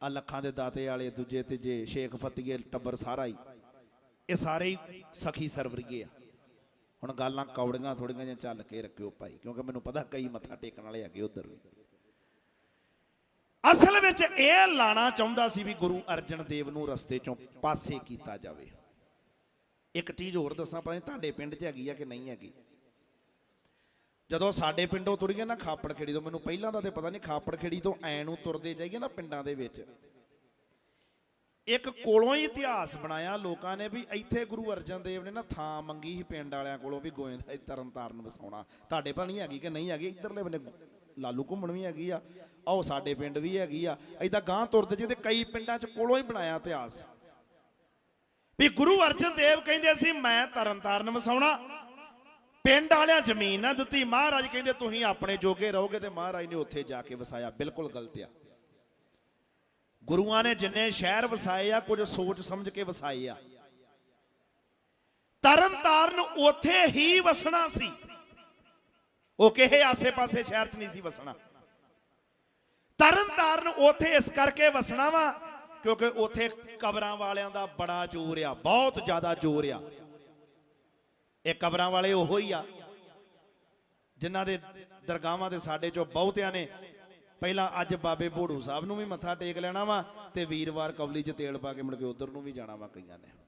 Speaker 1: ਆ ਲੱਖਾਂ ਦੇ ਦਾਤੇ ਵਾਲੇ, ਦੂਜੇ, ਤੀਜੇ, ਸ਼ੇਖ ਫਤੀਏ ਟੱਬਰ ਸਾਰਾ ਹੀ। ਇਹ ਸਾਰੇ ਹੀ ਸਖੀ ਸਰਵਰੀਏ ਆ। ਹੁਣ ਗੱਲਾਂ ਕੌੜੀਆਂ ਥੋੜੀਆਂ ਜਿਹੀਆਂ ਚੱਲ ਕੇ ਰੱਖਿਓ ਭਾਈ, ਕਿਉਂਕਿ ਮੈਨੂੰ ਪਤਾ ਕਈ ਮੱਥਾ ਟੇਕਣ ਵਾਲੇ ਹੈਗੇ ਉਧਰ ਵੀ। ਅਸਲ ਵਿੱਚ ਇਹ ਲਾਣਾ ਚਾਹੁੰਦਾ ਸੀ ਵੀ ਗੁਰੂ ਅਰਜਨ ਦੇਵ ਨੂੰ ਰਸਤੇ ਚੋਂ ਪਾਸੇ ਕੀਤਾ ਜਾਵੇ। ਇੱਕ ਚੀਜ਼ ਹੋਰ ਦੱਸਾਂ ਪਤਾ ਨਹੀਂ ਤੁਹਾਡੇ ਪਿੰਡ 'ਚ ਹੈਗੀ ਆ ਕਿ ਨਹੀਂ ਹੈਗੀ। ਜਦੋਂ ਸਾਡੇ ਪਿੰਡੋਂ ਤੁਰੀਏ ਨਾ ਖਾਪੜ ਖੇੜੀ ਤੋਂ, ਮੈਨੂੰ ਪਹਿਲਾਂ ਦਾ ਤੇ ਪਤਾ ਨਹੀਂ ਖਾਪੜ ਖੇੜੀ ਤੋਂ ਐ ਨੂੰ ਤੁਰਦੇ ਜਾਈਏ ਨਾ ਪਿੰਡਾਂ ਦੇ ਵਿੱਚ। ਇੱਕ ਕੋਲੋਂ ਹੀ ਇਤਿਹਾਸ ਬਣਾਇਆ ਲੋਕਾਂ ਨੇ ਵੀ ਇੱਥੇ ਗੁਰੂ ਅਰਜਨ ਦੇਵ ਨੇ ਨਾ ਥਾਂ ਮੰਗੀ ਸੀ ਪਿੰਡ ਵਾਲਿਆਂ ਕੋਲੋਂ ਵੀ ਗੋਇੰਦਾ ਤਰਨ ਤਾਰਨ ਵਸਾਉਣਾ। ਤੁਹਾਡੇ ਭਾ ਨਹੀਂ ਹੈਗੀ ਕਿ ਨਹੀਂ ਹੈਗੀ? ਇੱਧਰਲੇ ਬੰਨੇ ਲਾਲੂ ਘੁੰਮਣ ਵੀ ਹੈਗੀ ਆ, ਆਓ ਸਾਡੇ ਪਿੰਡ ਵੀ ਹੈਗੀ ਆ। ਐਦਾਂ ਗਾਂ ਤੁਰਦੇ ਜੇ ਤੇ ਕਈ ਪਿੰਡਾਂ 'ਚ ਕੋਲੋਂ ਹੀ ਬਣਾਇਆ ਇਤਿਹਾਸ। ਵੀ ਗੁਰੂ ਅਰਜਨ ਦੇਵ ਕਹਿੰਦੇ ਸੀ, ਮੈਂ ਤਰਨਤਾਰਨ ਵਸਾਉਣਾ। ਪਿੰਡ ਵਾਲਿਆਂ ਜ਼ਮੀਨ ਨਾ ਦਿੱਤੀ। ਮਹਾਰਾਜ ਕਹਿੰਦੇ, ਤੁਸੀਂ ਆਪਣੇ ਜੋਗੇ ਰਹੋਗੇ ਤੇ ਮਹਾਰਾਜ ਨੇ ਉੱਥੇ ਜਾ ਕੇ ਵਸਾਇਆ। ਬਿਲਕੁਲ ਗਲਤ ਆ। ਗੁਰੂਆਂ ਨੇ ਜਿੰਨੇ ਸ਼ਹਿਰ ਵਸਾਏ ਆ, ਕੁਝ ਸੋਚ ਸਮਝ ਕੇ ਵਸਾਏ ਆ। ਤਰਨ ਤਾਰਨ ਉੱਥੇ ਹੀ ਵਸਣਾ ਸੀ। ਉਹ ਕਿਹੇ ਆਸੇ-ਪਾਸੇ ਸ਼ਹਿਰ 'ਚ ਨਹੀਂ ਸੀ ਵਸਣਾ। ਤਰਨ ਤਾਰਨ ਉੱਥੇ ਇਸ ਕਰਕੇ ਵਸਣਾ ਵਾ ਕਿਉਂਕਿ ਉੱਥੇ ਕਬਰਾਂ ਵਾਲਿਆਂ ਦਾ ਬੜਾ ਜ਼ੋਰ ਆ, ਬਹੁਤ ਜ਼ਿਆਦਾ ਜ਼ੋਰ ਆ। ਇਹ ਕਬਰਾਂ ਵਾਲੇ ਉਹੋ ਹੀ ਆ, ਜਿਨ੍ਹਾਂ ਦੇ ਦਰਗਾਹਾਂ ਤੇ ਸਾਡੇ ਚੋਂ ਬਹੁਤਿਆਂ ਨੇ ਪਹਿਲਾਂ ਅੱਜ ਬਾਬੇ ਬੋੜੂ ਸਾਹਿਬ ਨੂੰ ਵੀ ਮੱਥਾ ਟੇਕ ਲੈਣਾ ਵਾ ਤੇ ਵੀਰਵਾਰ ਕਵਲੀ 'ਚ ਤੇਲ ਪਾ ਕੇ ਮੁੜ ਕੇ ਉਧਰ ਨੂੰ ਵੀ ਜਾਣਾ ਵਾ ਕਈਆਂ ਨੇ।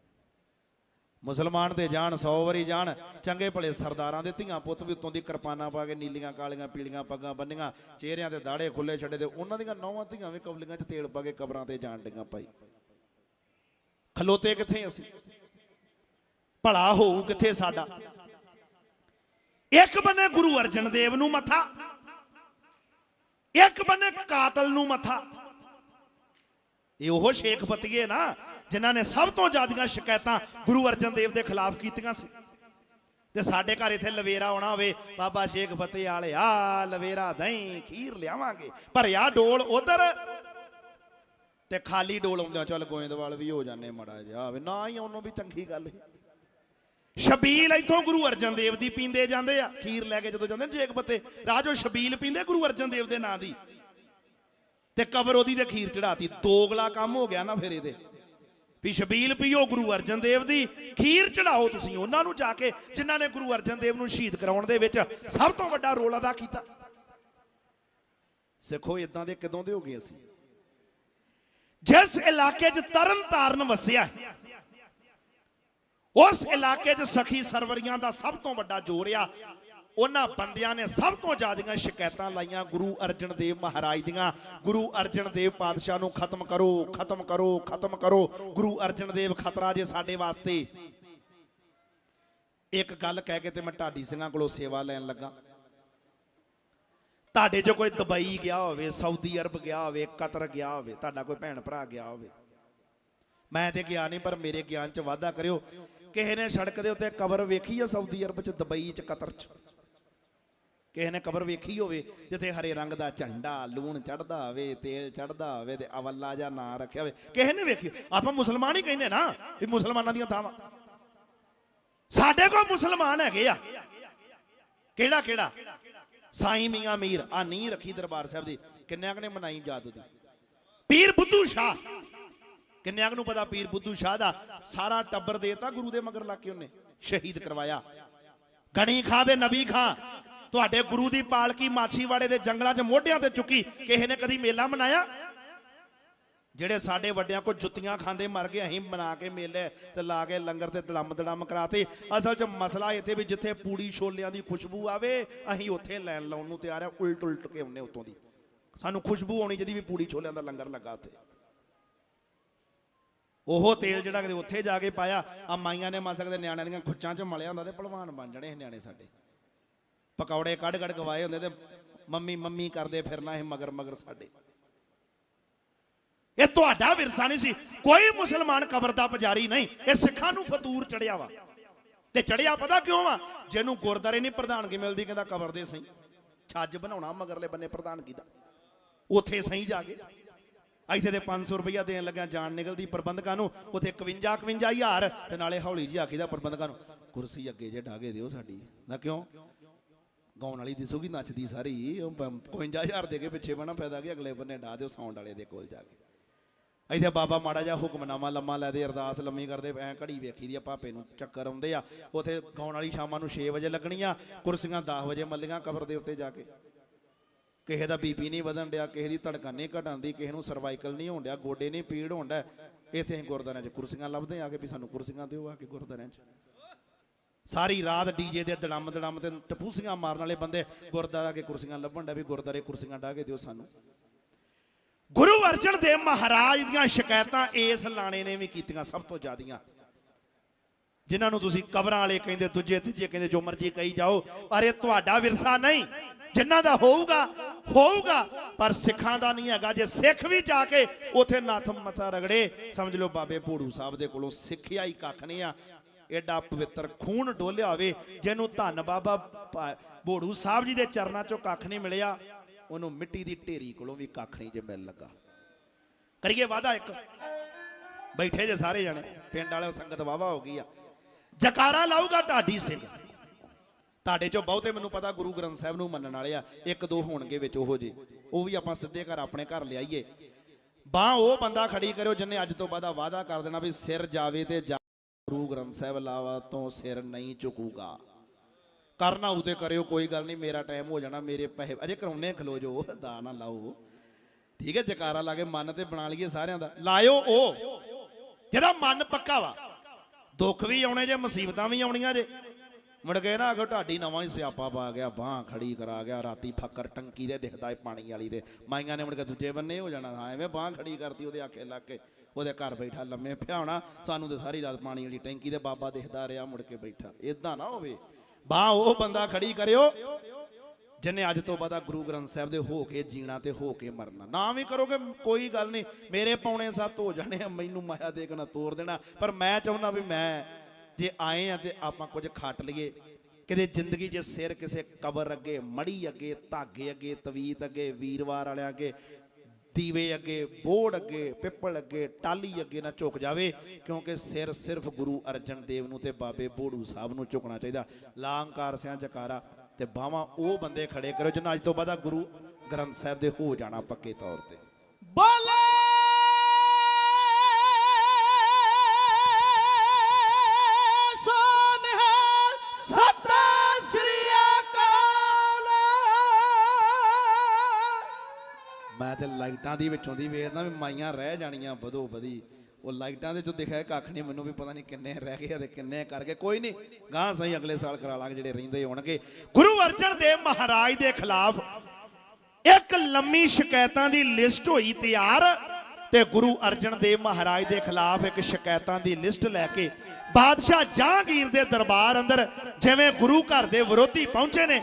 Speaker 1: ਮੁਸਲਮਾਨ ਤੇ ਜਾਣ 100 ਵਾਰੀ ਜਾਣ ਚੰਗੇ ਭਲੇ ਸਰਦਾਰਾਂ ਦੇ ਧੀਆਂ ਪੁੱਤ ਵੀ ਉਤੋਂ ਦੀ ਕਿਰਪਾਨਾਂ ਪਾ ਕੇ ਨੀਲੀਆਂ, ਕਾਲੀਆਂ, ਪੀਲੀਆਂ ਪੱਗਾਂ ਬੰਨੀਆਂ, ਚਿਹਰਿਆਂ ਤੇ ਦਾੜੇ ਖੁੱਲੇ ਛੱਡੇ ਤੇ ਉਹਨਾਂ ਦੀਆਂ ਨੌਵਾਂ ਧੀਆਂ ਵੀ ਕਬਲੀਆਂ 'ਚ ਤੇਲ ਪਾ ਕੇ ਕਬਰਾਂ ਤੇ ਜਾਣ ਡੀਆਂ ਭਾਈ। ਖਲੋਤੇ ਕਿੱਥੇ ਅਸੀਂ? ਭਲਾ ਹੋਊ ਕਿੱਥੇ ਸਾਡਾ? ਇੱਕ ਬੰਨੇ ਗੁਰੂ ਅਰਜਨ ਦੇਵ ਨੂੰ ਮੱਥਾ, ਇੱਕ ਬੰਨੇ ਕਾਤਲ ਨੂੰ ਮੱਥਾ। ਇਹ ਉਹ ਸ਼ੇਖ ਫਤੀਏ ਨਾ ਜਿਨ੍ਹਾਂ ਨੇ ਸਭ ਤੋਂ ਜ਼ਿਆਦੀਆਂ ਸ਼ਿਕਾਇਤਾਂ ਗੁਰੂ ਅਰਜਨ ਦੇਵ ਦੇ ਖਿਲਾਫ ਕੀਤੀਆਂ ਸੀ। ਤੇ ਸਾਡੇ ਘਰ ਇੱਥੇ ਲਵੇਰਾ ਆਉਣਾ ਹੋਵੇ, ਬਾਬਾ ਸ਼ੇਖ ਫਤਿਹ ਵਾਲੇ ਆ ਲਵੇਰਾ ਦਹੀਂ, ਖੀਰ ਲਿਆਵਾਂਗੇ। ਭਰਿਆ ਡੋਲ ਉਧਰ ਤੇ ਖਾਲੀ ਡੋਲ ਆਉਂਦਿਆਂ ਚੱਲ ਗੋਇੰਦਵਾਲ ਵੀ ਹੋ ਜਾਂਦੇ ਮੜਾ ਜਾ ਆਵੇ, ਨਾ ਹੀ ਉਹਨੂੰ ਵੀ ਚੰਗੀ ਗੱਲ ਹੈ ਸ਼ਬੀਲ ਇਥੋਂ ਗੁਰੂ ਅਰਜਨ ਦੇਵ ਦੀ ਪੀਂਦੇ ਜਾਂਦੇ ਆ, ਖੀਰ ਲੈ ਕੇ ਜਦੋਂ ਜਾਂਦੇ ਨੇ ਜੇਕ ਰਾਜੋ ਸ਼ਬੀਲ ਪੀਂਦੇ ਗੁਰੂ ਅਰਜਨ ਦੇਵ ਦੇ ਨਾਂ ਦੀ। ਤੇ ਕਬਰ ਉਹਦੀ ਤੇ ਖੀਰ ਚੜਾਤੀ ਦੋਗਲਾ ਕੰਮ ਹੋ ਗਿਆ ਨਾ ਫਿਰ ਇਹਦੇ। ਵੀ ਸ਼ਬੀਲ ਪੀਓ ਗੁਰੂ ਅਰਜਨ ਦੇਵ ਦੀ, ਖੀਰ ਚੜਾਓ ਤੁਸੀਂ ਉਹਨਾਂ ਨੂੰ ਜਾ ਕੇ, ਜਿਨ੍ਹਾਂ ਨੇ ਗੁਰੂ ਅਰਜਨ ਦੇਵ ਨੂੰ ਸ਼ਹੀਦ ਕਰਾਉਣ ਦੇ ਵਿੱਚ ਸਭ ਤੋਂ ਵੱਡਾ ਰੋਲ ਅਦਾ ਕੀਤਾ। ਸਿੱਖੋ ਇਦਾਂ ਦੇ ਕਦੋਂ ਦੇ ਹੋ ਗਏ ਅਸੀਂ? ਜਿਸ ਇਲਾਕੇ 'ਚ ਤਰਨ ਤਾਰਨ ਵਸਿਆ ਉਸ ਇਲਾਕੇ 'ਚ ਸਖੀ ਸਰਵਰੀਆਂ ਦਾ ਸਭ ਤੋਂ ਵੱਡਾ ਜੋਰ ਆ ਉਹਨਾਂ ਬੰਦਿਆਂ ਨੇ ਸਭ ਤੋਂ ਜ਼ਿਆਦੀਆਂ ਸ਼ਿਕਾਇਤਾਂ ਲਾਈਆਂ ਗੁਰੂ ਅਰਜਨ ਦੇਵ ਮਹਾਰਾਜ ਦੀਆਂ। ਗੁਰੂ ਅਰਜਨ ਦੇਵ ਪਾਤਸ਼ਾਹ ਨੂੰ ਖਤਮ ਕਰੋ ਖਤਮ ਕਰੋ ਖਤਮ ਕਰੋ। ਗੁਰੂ ਅਰਜਨ ਦੇਵ ਖਤਰਾ ਜੇ ਸਾਡੇ ਵਾਸਤੇ। ਇੱਕ ਗੱਲ ਕਹਿ ਕੇ ਤੇ ਮੈਂ ਢਾਡੀ ਸਿੰਘਾਂ ਕੋਲੋਂ ਸੇਵਾ ਲੈਣ ਲੱਗਾ। ਤੁਹਾਡੇ ਜੋ ਕੋਈ ਦੁਬਈ ਗਿਆ ਹੋਵੇ, ਸਾਊਦੀ ਅਰਬ ਗਿਆ ਹੋਵੇ, ਕਤਰ ਗਿਆ ਹੋਵੇ, ਤੁਹਾਡਾ ਕੋਈ ਭੈਣ ਭਰਾ ਗਿਆ ਹੋਵੇ। ਮੈਂ ਤੇ ਗਿਆ ਨਹੀਂ, ਪਰ ਮੇਰੇ ਗਿਆਨ ਚ ਵਾਧਾ ਕਰਿਓ। ਕਿਸੇ ਨੇ ਸੜਕ ਦੇ ਉੱਤੇ ਕਬਰ ਵੇਖੀ ਆ ਸਾਊਦੀ ਅਰਬ ਚ, ਦੁਬਈ ਚ, ਕਤਰ ਚ? ਕਿਸੇ ਨੇ ਕਬਰ ਵੇਖੀ ਹੋਵੇ, ਜਿੱਥੇ ਹਰੇ ਰੰਗ ਦਾ ਝੰਡਾ, ਲੂਣ ਚੜਦਾ ਹੋਵੇ, ਤੇਲ ਚੜਦਾ ਹੋਵੇ ਤੇ ਅਵੱਲਾ ਜਾਂ ਨਾਂ ਰੱਖਿਆ ਹੋਵੇ, ਕਿਸੇ ਨੇ ਵੇਖੀ ਆਪਾਂ ਮੁਸਲਮਾਨ ਹੀ ਕਹਿੰਦੇ ਨਾ ਵੀ ਮੁਸਲਮਾਨਾਂ ਦੀਆਂ ਥਾਵਾਂ। ਸਾਡੇ ਕੋਲ ਮੁਸਲਮਾਨ ਹੈਗੇ ਆ। ਕਿਹੜਾ ਕਿਹੜਾ? ਸਾਈਂ ਮੀਆਂ ਮੀਰ ਆ ਨਹੀਂ ਰੱਖੀ ਦਰਬਾਰ ਸਾਹਿਬ ਦੀ। ਕਿੰਨਿਆਂ ਨੇ ਮਨਾਈ ਯਾਦ ਉਹਦੀ? ਪੀਰ ਬੁੱਧੂ ਸ਼ਾਹ। ਕਿੰਨਿਆਂ ਨੂੰ ਪਤਾ ਪੀਰ ਬੁੱਧੂ ਸ਼ਾਹ ਦਾ? ਸਾਰਾ ਟੱਬਰ ਦੇਤਾ ਗੁਰੂ ਦੇ ਮਗਰ ਲਾ ਕੇ ਉਹਨੇ ਸ਼ਹੀਦ ਕਰਵਾਇਆ। ਗਣੀ ਖਾਂ ਦੇ ਨਬੀ ਖਾਂ। ਤੁਹਾਡੇ ਗੁਰੂ ਦੀ ਪਾਲਕੀ ਮਾਛੀਵਾੜੇ ਦੇ ਜੰਗਲਾਂ 'ਚ ਮੋਢਿਆਂ ਤੇ ਚੁੱਕੀ, ਕਿਸੇ ਨੇ ਕਦੀ ਮੇਲਾ ਮਨਾਇਆ? ਜਿਹੜੇ ਸਾਡੇ ਵੱਡਿਆਂ ਕੋ ਜੁੱਤੀਆਂ ਖਾਂਦੇ ਮਰ ਗਏ, ਅਸੀਂ ਬਣਾ ਕੇ ਮੇਲੇ ਤੇ ਲਾ ਕੇ ਲੰਗਰ ਤੇ ਦੜਮ ਦੜਮ ਕਰਾਤੇ। ਅਸਲ 'ਚ ਮਸਲਾ ਇੱਥੇ ਵੀ ਜਿੱਥੇ ਪੂੜੀ ਛੋਲਿਆਂ ਦੀ ਖੁਸ਼ਬੂ ਆਵੇ, ਅਸੀਂ ਉੱਥੇ ਲੈਣ ਲਾਉਣ ਨੂੰ ਤਿਆਰ ਆ ਉਲਟ ਉਲਟ ਕੇ ਆਉਨੇ ਉਤੋਂ ਦੀ। ਸਾਨੂੰ ਖੁਸ਼ਬੂ ਆਉਣੀ ਜਿਹਦੀ ਵੀ ਪੂੜੀ ਛੋਲਿਆਂ ਦਾ ਲੰਗਰ ਲੱਗਾ ਉੱਥੇ। ਉਹ ਤੇਲ ਜਿਹੜਾ ਕਿਤੇ ਉੱਥੇ ਜਾ ਕੇ ਪਾਇਆ ਆ ਮਾਈਆਂ ਨੇ ਮਾ ਸਕਦੇ ਨਿਆਣਿਆਂ ਦੀਆਂ ਖੁੱਚਾਂ 'ਚ ਮਲਿਆ ਹੁੰਦਾ ਤੇ ਭਲਵਾਨ ਬਣ ਜਾਣੇ ਇਹ ਨਿਆਣੇ ਸਾਡੇ। ਪਕੌੜੇ ਕੱਢ ਕੱਢ ਗਵਾਏ ਹੁੰਦੇ ਤੇ ਮੰਮੀ ਮੰਮੀ ਕਰਦੇ ਫਿਰਨਾ ਇਹ ਮਗਰ ਮਗਰ ਸਾਡੇ। ਇਹ ਤੁਹਾਡਾ ਵਿਰਸਾ ਨਹੀਂ ਸੀ। ਕੋਈ ਮੁਸਲਮਾਨ ਕਬਰ ਦਾ ਪੁਜਾਰੀ ਨਹੀਂ। ਇਹ ਸਿੱਖਾਂ ਨੂੰ ਫਤੂਰ ਚੜਿਆ ਵਾ। ਤੇ ਚੜਿਆ ਪਤਾ ਕਿਉਂ ਵਾ? ਜਿਹਨੂੰ ਗੁਰਦਾਰੇ ਨਹੀਂ ਪ੍ਰਧਾਨਗੀ ਮਿਲਦੀ, ਕਹਿੰਦਾ ਕਬਰ ਦੇ ਸਹੀ। ਛੱਜ ਬਣਾਉਣਾ ਮਗਰਲੇ ਬੰਨੇ ਪ੍ਰਧਾਨਗੀ ਦਾ। ਉਥੇ ਸਹੀ ਜਾ ਕੇ। ਇੱਥੇ ਤੇ 500 ਰੁਪਇਆ ਦੇਣ ਲੱਗਿਆ ਜਾਣ ਨਿਕਲਦੀ ਪ੍ਰਬੰਧਕਾਂ ਨੂੰ। ਉਥੇ 51 51 ਹਜ਼ਾਰ। ਤੇ ਨਾਲੇ ਹੌਲੀ ਜੀ ਆਖੀਦਾ ਪ੍ਰਬੰਧਕਾਂ ਨੂੰ, ਕੁਰਸੀ ਅੱਗੇ ਜੇ ਢਾਗੇ ਦਿਓ ਸਾਡੀ। ਨਾ ਕਿਉਂ? ਗਾਉਣ ਵਾਲੀ ਦਿਸੂਗੀ ਨੱਚਦੀ ਸਾਰੀ। ਉਹ 51 ਹਜ਼ਾਰ ਦੇ ਕੇ ਪਿੱਛੇ ਬਣਾ ਫਾਇਦਾ ਕਿ ਅਗਲੇ ਬੰਨੇ ਢਾ ਦਿਓ ਸਾਊਂਡ ਵਾਲੇ ਦੇ ਕੋਲ ਜਾ ਕੇ। ਇੱਥੇ ਬਾਬਾ ਮਾੜਾ ਜਿਹਾ ਹੁਕਮਨਾਮਾ ਲੰਮਾ ਲੈ ਦੇ, ਅਰਦਾਸ ਲੰਮੀ ਕਰਦੇ, ਐ ਘੜੀ ਵੇਖੀ ਦੀ ਆ ਭਾਪੇ ਨੂੰ ਚੱਕਰ ਆਉਂਦੇ ਆ। ਉਥੇ ਗਾਉਣ ਵਾਲੀ ਸ਼ਾਮਾਂ ਨੂੰ 6 ਵਜੇ ਲੱਗਣੀਆਂ, ਕੁਰਸੀਆਂ 10 ਵਜੇ ਮੱਲੀਆਂ ਕਬਰ ਦੇ ਉੱਤੇ ਜਾ ਕੇ। ਕਿਸੇ ਦਾ ਬੀਪੀ ਨਹੀਂ ਵਧਣ ਡਿਆ, ਕਿਸੇ ਦੀ ਧੜਕਣ ਨਹੀਂ ਘਟਣ ਦੀ, ਕਿਸੇ ਨੂੰ ਸਰਵਾਈਕਲ ਨਹੀਂ ਹੋਣ ਡਿਆ, ਗੋਡੇ ਨਹੀਂ ਪੀੜ ਹੋਣ ਡਿਆ। ਇੱਥੇ ਅਸੀਂ ਗੁਰਦੁਆਰਿਆਂ 'ਚ ਕੁਰਸੀਆਂ ਲੱਭਦੇ ਆ ਕੇ ਵੀ ਸਾਨੂੰ ਕੁਰਸੀਆਂ ਦਿਓ ਆ ਕੇ ਗੁਰਦੁਆਰਿਆਂ 'ਚ। ਸਾਰੀ ਰਾਤ ਡੀਜੇ ਦੇ ਦੜਮ ਦੜਮ ਤੇ ਟਪੂਸੀਆਂ ਮਾਰਨ ਵਾਲੇ ਬੰਦੇ ਗੁਰਦੁਆਰਾ ਕੇ ਕੁਰਸੀਆਂ ਲੱਭਣ ਡਿਆ ਵੀ ਗੁਰਦੁਆਰੇ ਕੁਰਸੀਆਂ ਢਾ ਕੇ ਦਿਓ ਸਾਨੂੰ। ਗੁਰੂ ਅਰਜਨ ਦੇਵ ਮਹਾਰਾਜ ਦੀਆਂ ਸ਼ਿਕਾਇਤਾਂ ਇਸ ਲਾਣੇ ਨੇ ਵੀ ਕੀਤੀਆਂ ਸਭ ਤੋਂ ਜ਼ਿਆਦੀਆਂ। ਜਿਨ੍ਹਾਂ ਨੂੰ ਤੁਸੀਂ ਕਬਰਾਂ ਵਾਲੇ ਕਹਿੰਦੇ, ਦੂਜੇ ਤੀਜੇ ਕਹਿੰਦੇ, ਜੋ ਮਰਜ਼ੀ ਕਹੀ ਜਾਓ ਅਰੇ ਤੁਹਾਡਾ ਵਿਰਸਾ ਨਹੀਂ। ਜਿਨ੍ਹਾਂ ਦਾ ਹੋਊਗਾ ਹੋਊਗਾ, ਪਰ ਸਿੱਖਾਂ ਦਾ ਨਹੀਂ ਹੈਗਾ। ਜੇ ਸਿੱਖ ਵੀ ਜਾ ਕੇ ਉਥੇ ਨੱਥ ਮੱਥਾ ਰਗੜੇ, ਸਮਝ ਲਓ ਬਾਬੇ ਭੋੜੂ ਸਾਹਿਬ ਦੇ ਕੋਲੋਂ ਸਿੱਖਿਆ ਹੀ ਕੱਖ ਨਹੀਂ ਆ। ਐਡਾ ਪਵਿੱਤਰ ਖੂਨ ਡੋਲਿਆ ਹੋਵੇ, ਜਿਹਨੂੰ ਧੰਨ ਬਾਬਾ ਭਾ- ਸਾਹਿਬ ਜੀ ਦੇ ਚਰਨਾਂ ਚੋਂ ਕੱਖ ਨਹੀਂ ਮਿਲਿਆ, ਉਹਨੂੰ ਮਿੱਟੀ ਦੀ ਢੇਰੀ ਕੋਲੋਂ ਵੀ ਕੱਖ ਨਹੀਂ ਜੇ ਮਿਲ ਲੱਗਾ। ਕਰੀਏ ਵਾਦਾ ਇੱਕ। ਬੈਠੇ ਜੇ ਸਾਰੇ ਜਣੇ, ਪਿੰਡ ਵਾਲੇ ਸੰਗਤ ਵਾਵਾ ਹੋ ਗਈ ਆ। ਜਕਾਰਾ ਲਾਊਗਾ ਢਾਡੀ ਸਿੰਘ ਤੁਹਾਡੇ ਚੋਂ ਬਹੁਤੇ ਮੈਨੂੰ ਪਤਾ ਗੁਰੂ ਗ੍ਰੰਥ ਸਾਹਿਬ ਨੂੰ ਮੰਨਣ ਵਾਲੇ ਆ, ਇੱਕ ਦੋ ਹੋਣਗੇ ਵਿੱਚ ਉਹੋ ਜੇ ਉਹ ਵੀ ਆਪਾਂ ਸਿੱਧੇ ਘਰ ਆਪਣੇ ਘਰ ਲਿਆਈਏ। ਬਾਹ ਉਹ ਬੰਦਾ ਖੜੀ ਕਰਿਓ ਜਿਨੇ ਅੱਜ ਤੋਂ ਬਾਅਦ ਵਾਦਾ ਕਰ ਦੇਣਾ ਵੀ ਸਿਰ ਜਾਵੇ ਤੇ ਜਾ ਗੁਰੂ ਗ੍ਰੰਥ ਸਾਹਿਬ ਲਾਵਾ ਤੋਂ ਸਿਰ ਨਹੀਂ ਝੁਕੂਗਾ। ਕਰਨਾ ਉਹ ਤੇ ਕਰਿਓ, ਕੋਈ ਗੱਲ ਨਹੀਂ, ਮੇਰਾ ਟਾਈਮ ਹੋ ਜਾਣਾ, ਮੇਰੇ ਪੈਸੇ ਅਜੇ ਕਰਾਉਣੇ ਖਲੋ ਜੋ ਦਾ ਨਾ ਲਾਓ। ਠੀਕ ਹੈ, ਜਕਾਰਾ ਲਾ ਕੇ ਮਨ ਤੇ ਬਣਾ ਲਈਏ ਸਾਰਿਆਂ ਦਾ। ਲਾਇਓ ਉਹ, ਜਿਹਦਾ ਮਨ ਪੱਕਾ ਵਾ। ਦੁੱਖ ਵੀ ਆਉਣੇ ਜੇ, ਮੁਸੀਬਤਾਂ ਵੀ ਆਉਣੀਆਂ ਜੇ। ਮੁੜ ਕੇ ਨਾ ਆਖੋ ਢਾਡੀ ਨਵਾਂ ਹੀ ਸਿਆਪਾ ਪਾ ਗਿਆ ਬਾਹ ਖੜੀ ਕਰਾ ਗਿਆ ਰਾਤੀ ਫੱਕਰ ਟੰਕੀ ਦੇ ਦਿਖਦਾ ਏ ਪਾਣੀ ਵਾਲੀ ਦੇ। ਮਾਈਆਂ ਨੇ ਮੁੜ ਕੇ ਦੂਜੇ ਬੰਨੇ ਹੋ ਜਾਣਾ ਹਾਂ ਐਵੇਂ ਬਾਹ ਖੜੀ ਕਰਤੀ ਉਹਦੇ ਆਖੇ ਲੱਗ ਕੇ ਉਹਦੇ ਘਰ ਬੈਠਾ ਲੰਮੇ ਪਿਆ ਸਾਨੂੰ ਤੇ ਸਾਰੀ ਰਾਤ ਪਾਣੀ ਵਾਲੀ ਟੈਂਕੀ ਦੇ ਬਾਬਾ ਦਿਖਦਾ ਰਿਹਾ ਮੁੜ ਕੇ ਬੈਠਾ। ਇਦਾਂ ਨਾ ਹੋਵੇ। ਬਾਹ ਉਹ ਬੰਦਾ ਖੜੀ ਕਰਿਓ ਜਿਨੇ ਅੱਜ ਤੋਂ ਬਾਅਦ ਗੁਰੂ ਗ੍ਰੰਥ ਸਾਹਿਬ ਦੇ ਹੋ ਕੇ ਜੀਣਾ ਤੇ ਹੋ ਕੇ ਮਰਨਾ। ਨਾ ਵੀ ਕਰੋਗੇ ਕੋਈ ਗੱਲ ਨਹੀਂ। ਮੇਰੇ ਪੌਣੇ ਸੱਤ ਹੋ ਜਾਣੇ ਆ, ਮੈਨੂੰ ਮਾਇਆ ਦੇ ਕੇ ਨਾ ਤੋੜ ਦੇਣਾ। ਪਰ ਮੈਂ ਚਾਹੁੰਦਾ ਵੀ ਮੈਂ ਜੇ ਆਏ ਆ ਤੇ ਆਪਾਂ ਕੁਝ ਖੱਟ ਲਈਏ। ਕਿਤੇ ਜ਼ਿੰਦਗੀ 'ਚ ਸਿਰ ਕਿਸੇ ਕਬਰ ਅੱਗੇ, ਮੜੀ ਅੱਗੇ, ਧਾਗੇ ਅੱਗੇ, ਤਵੀਤ ਅੱਗੇ, ਵੀਰਵਾਰ ਵਾਲਿਆਂ ਅੱਗੇ, ਦੀਵੇ ਅੱਗੇ ਬੋੜ ਅੱਗੇ, ਪਿੱਪਲ ਅੱਗੇ ਟਾਲੀ ਅੱਗੇ ਨਾ ਝੁਕ ਜਾਵੇ, ਕਿਉਂਕਿ ਸਿਰ ਸਿਰਫ ਗੁਰੂ ਅਰਜਨ ਦੇਵ ਨੂੰ ਤੇ ਬਾਬੇ ਬੋੜੂ ਸਾਹਿਬ ਨੂੰ ਝੁਕਣਾ ਚਾਹੀਦਾ। ਲਾਂਕਾਰ ਸਿਆਂ ਜਕਾਰਾ ਤੇ ਬਾਵਾ ਉਹ ਬੰਦੇ ਖੜੇ ਕਰੋ ਜਿਨ੍ਹਾਂ ਅੱਜ ਤੋਂ ਬਾਅਦ ਗੁਰੂ ਗ੍ਰੰਥ ਸਾਹਿਬ ਦੇ ਹੋ ਜਾਣਾ ਪੱਕੇ ਤੌਰ ਤੇ।
Speaker 2: ਬੋਲੇ
Speaker 3: ਤੇ ਲਾਈਟਾਂ ਦੀ ਵਿੱਚੋਂ ਦੀ ਵੇਖਦਾ ਵੀ ਮਾਈਆਂ ਰਹਿ ਜਾਣੀਆਂ ਵਧੋ ਵਧੀ। ਉਹ ਲਾਈਟਾਂ ਦੇ ਚੋਂ ਦਿਖਿਆ ਕੱਖ ਨਹੀਂ, ਮੈਨੂੰ ਵੀ ਪਤਾ ਨਹੀਂ ਕਿੰਨੇ ਰਹਿ ਗਏ ਤੇ ਕਿੰਨੇ ਕਰ ਗਏ। ਕੋਈ ਨਹੀਂ ਗਾਂ ਸਹੀ ਅਗਲੇ ਸਾਲ ਕਰਾ ਲਾਂਗੇ ਜਿਹੜੇ ਰਹਿੰਦੇ ਹੋਣਗੇ।
Speaker 1: ਗੁਰੂ ਅਰਜਨ ਦੇਵ ਮਹਾਰਾਜ ਦੇ ਖਿਲਾਫ ਇੱਕ ਲੰਮੀ ਸ਼ਿਕਾਇਤਾਂ ਦੀ ਲਿਸਟ ਹੋਈ ਤਿਆਰ ਤੇ ਗੁਰੂ ਅਰਜਨ ਦੇਵ ਮਹਾਰਾਜ ਦੇ ਖਿਲਾਫ ਇੱਕ ਸ਼ਿਕਾਇਤਾਂ ਦੀ ਲਿਸਟ ਲੈ ਕੇ ਬਾਦਸ਼ਾਹ ਜਹਾਂਗੀਰ ਦੇ ਦਰਬਾਰ ਅੰਦਰ ਜਿਵੇਂ ਗੁਰੂ ਘਰ ਦੇ ਵਿਰੋਧੀ ਪਹੁੰਚੇ ਨੇ,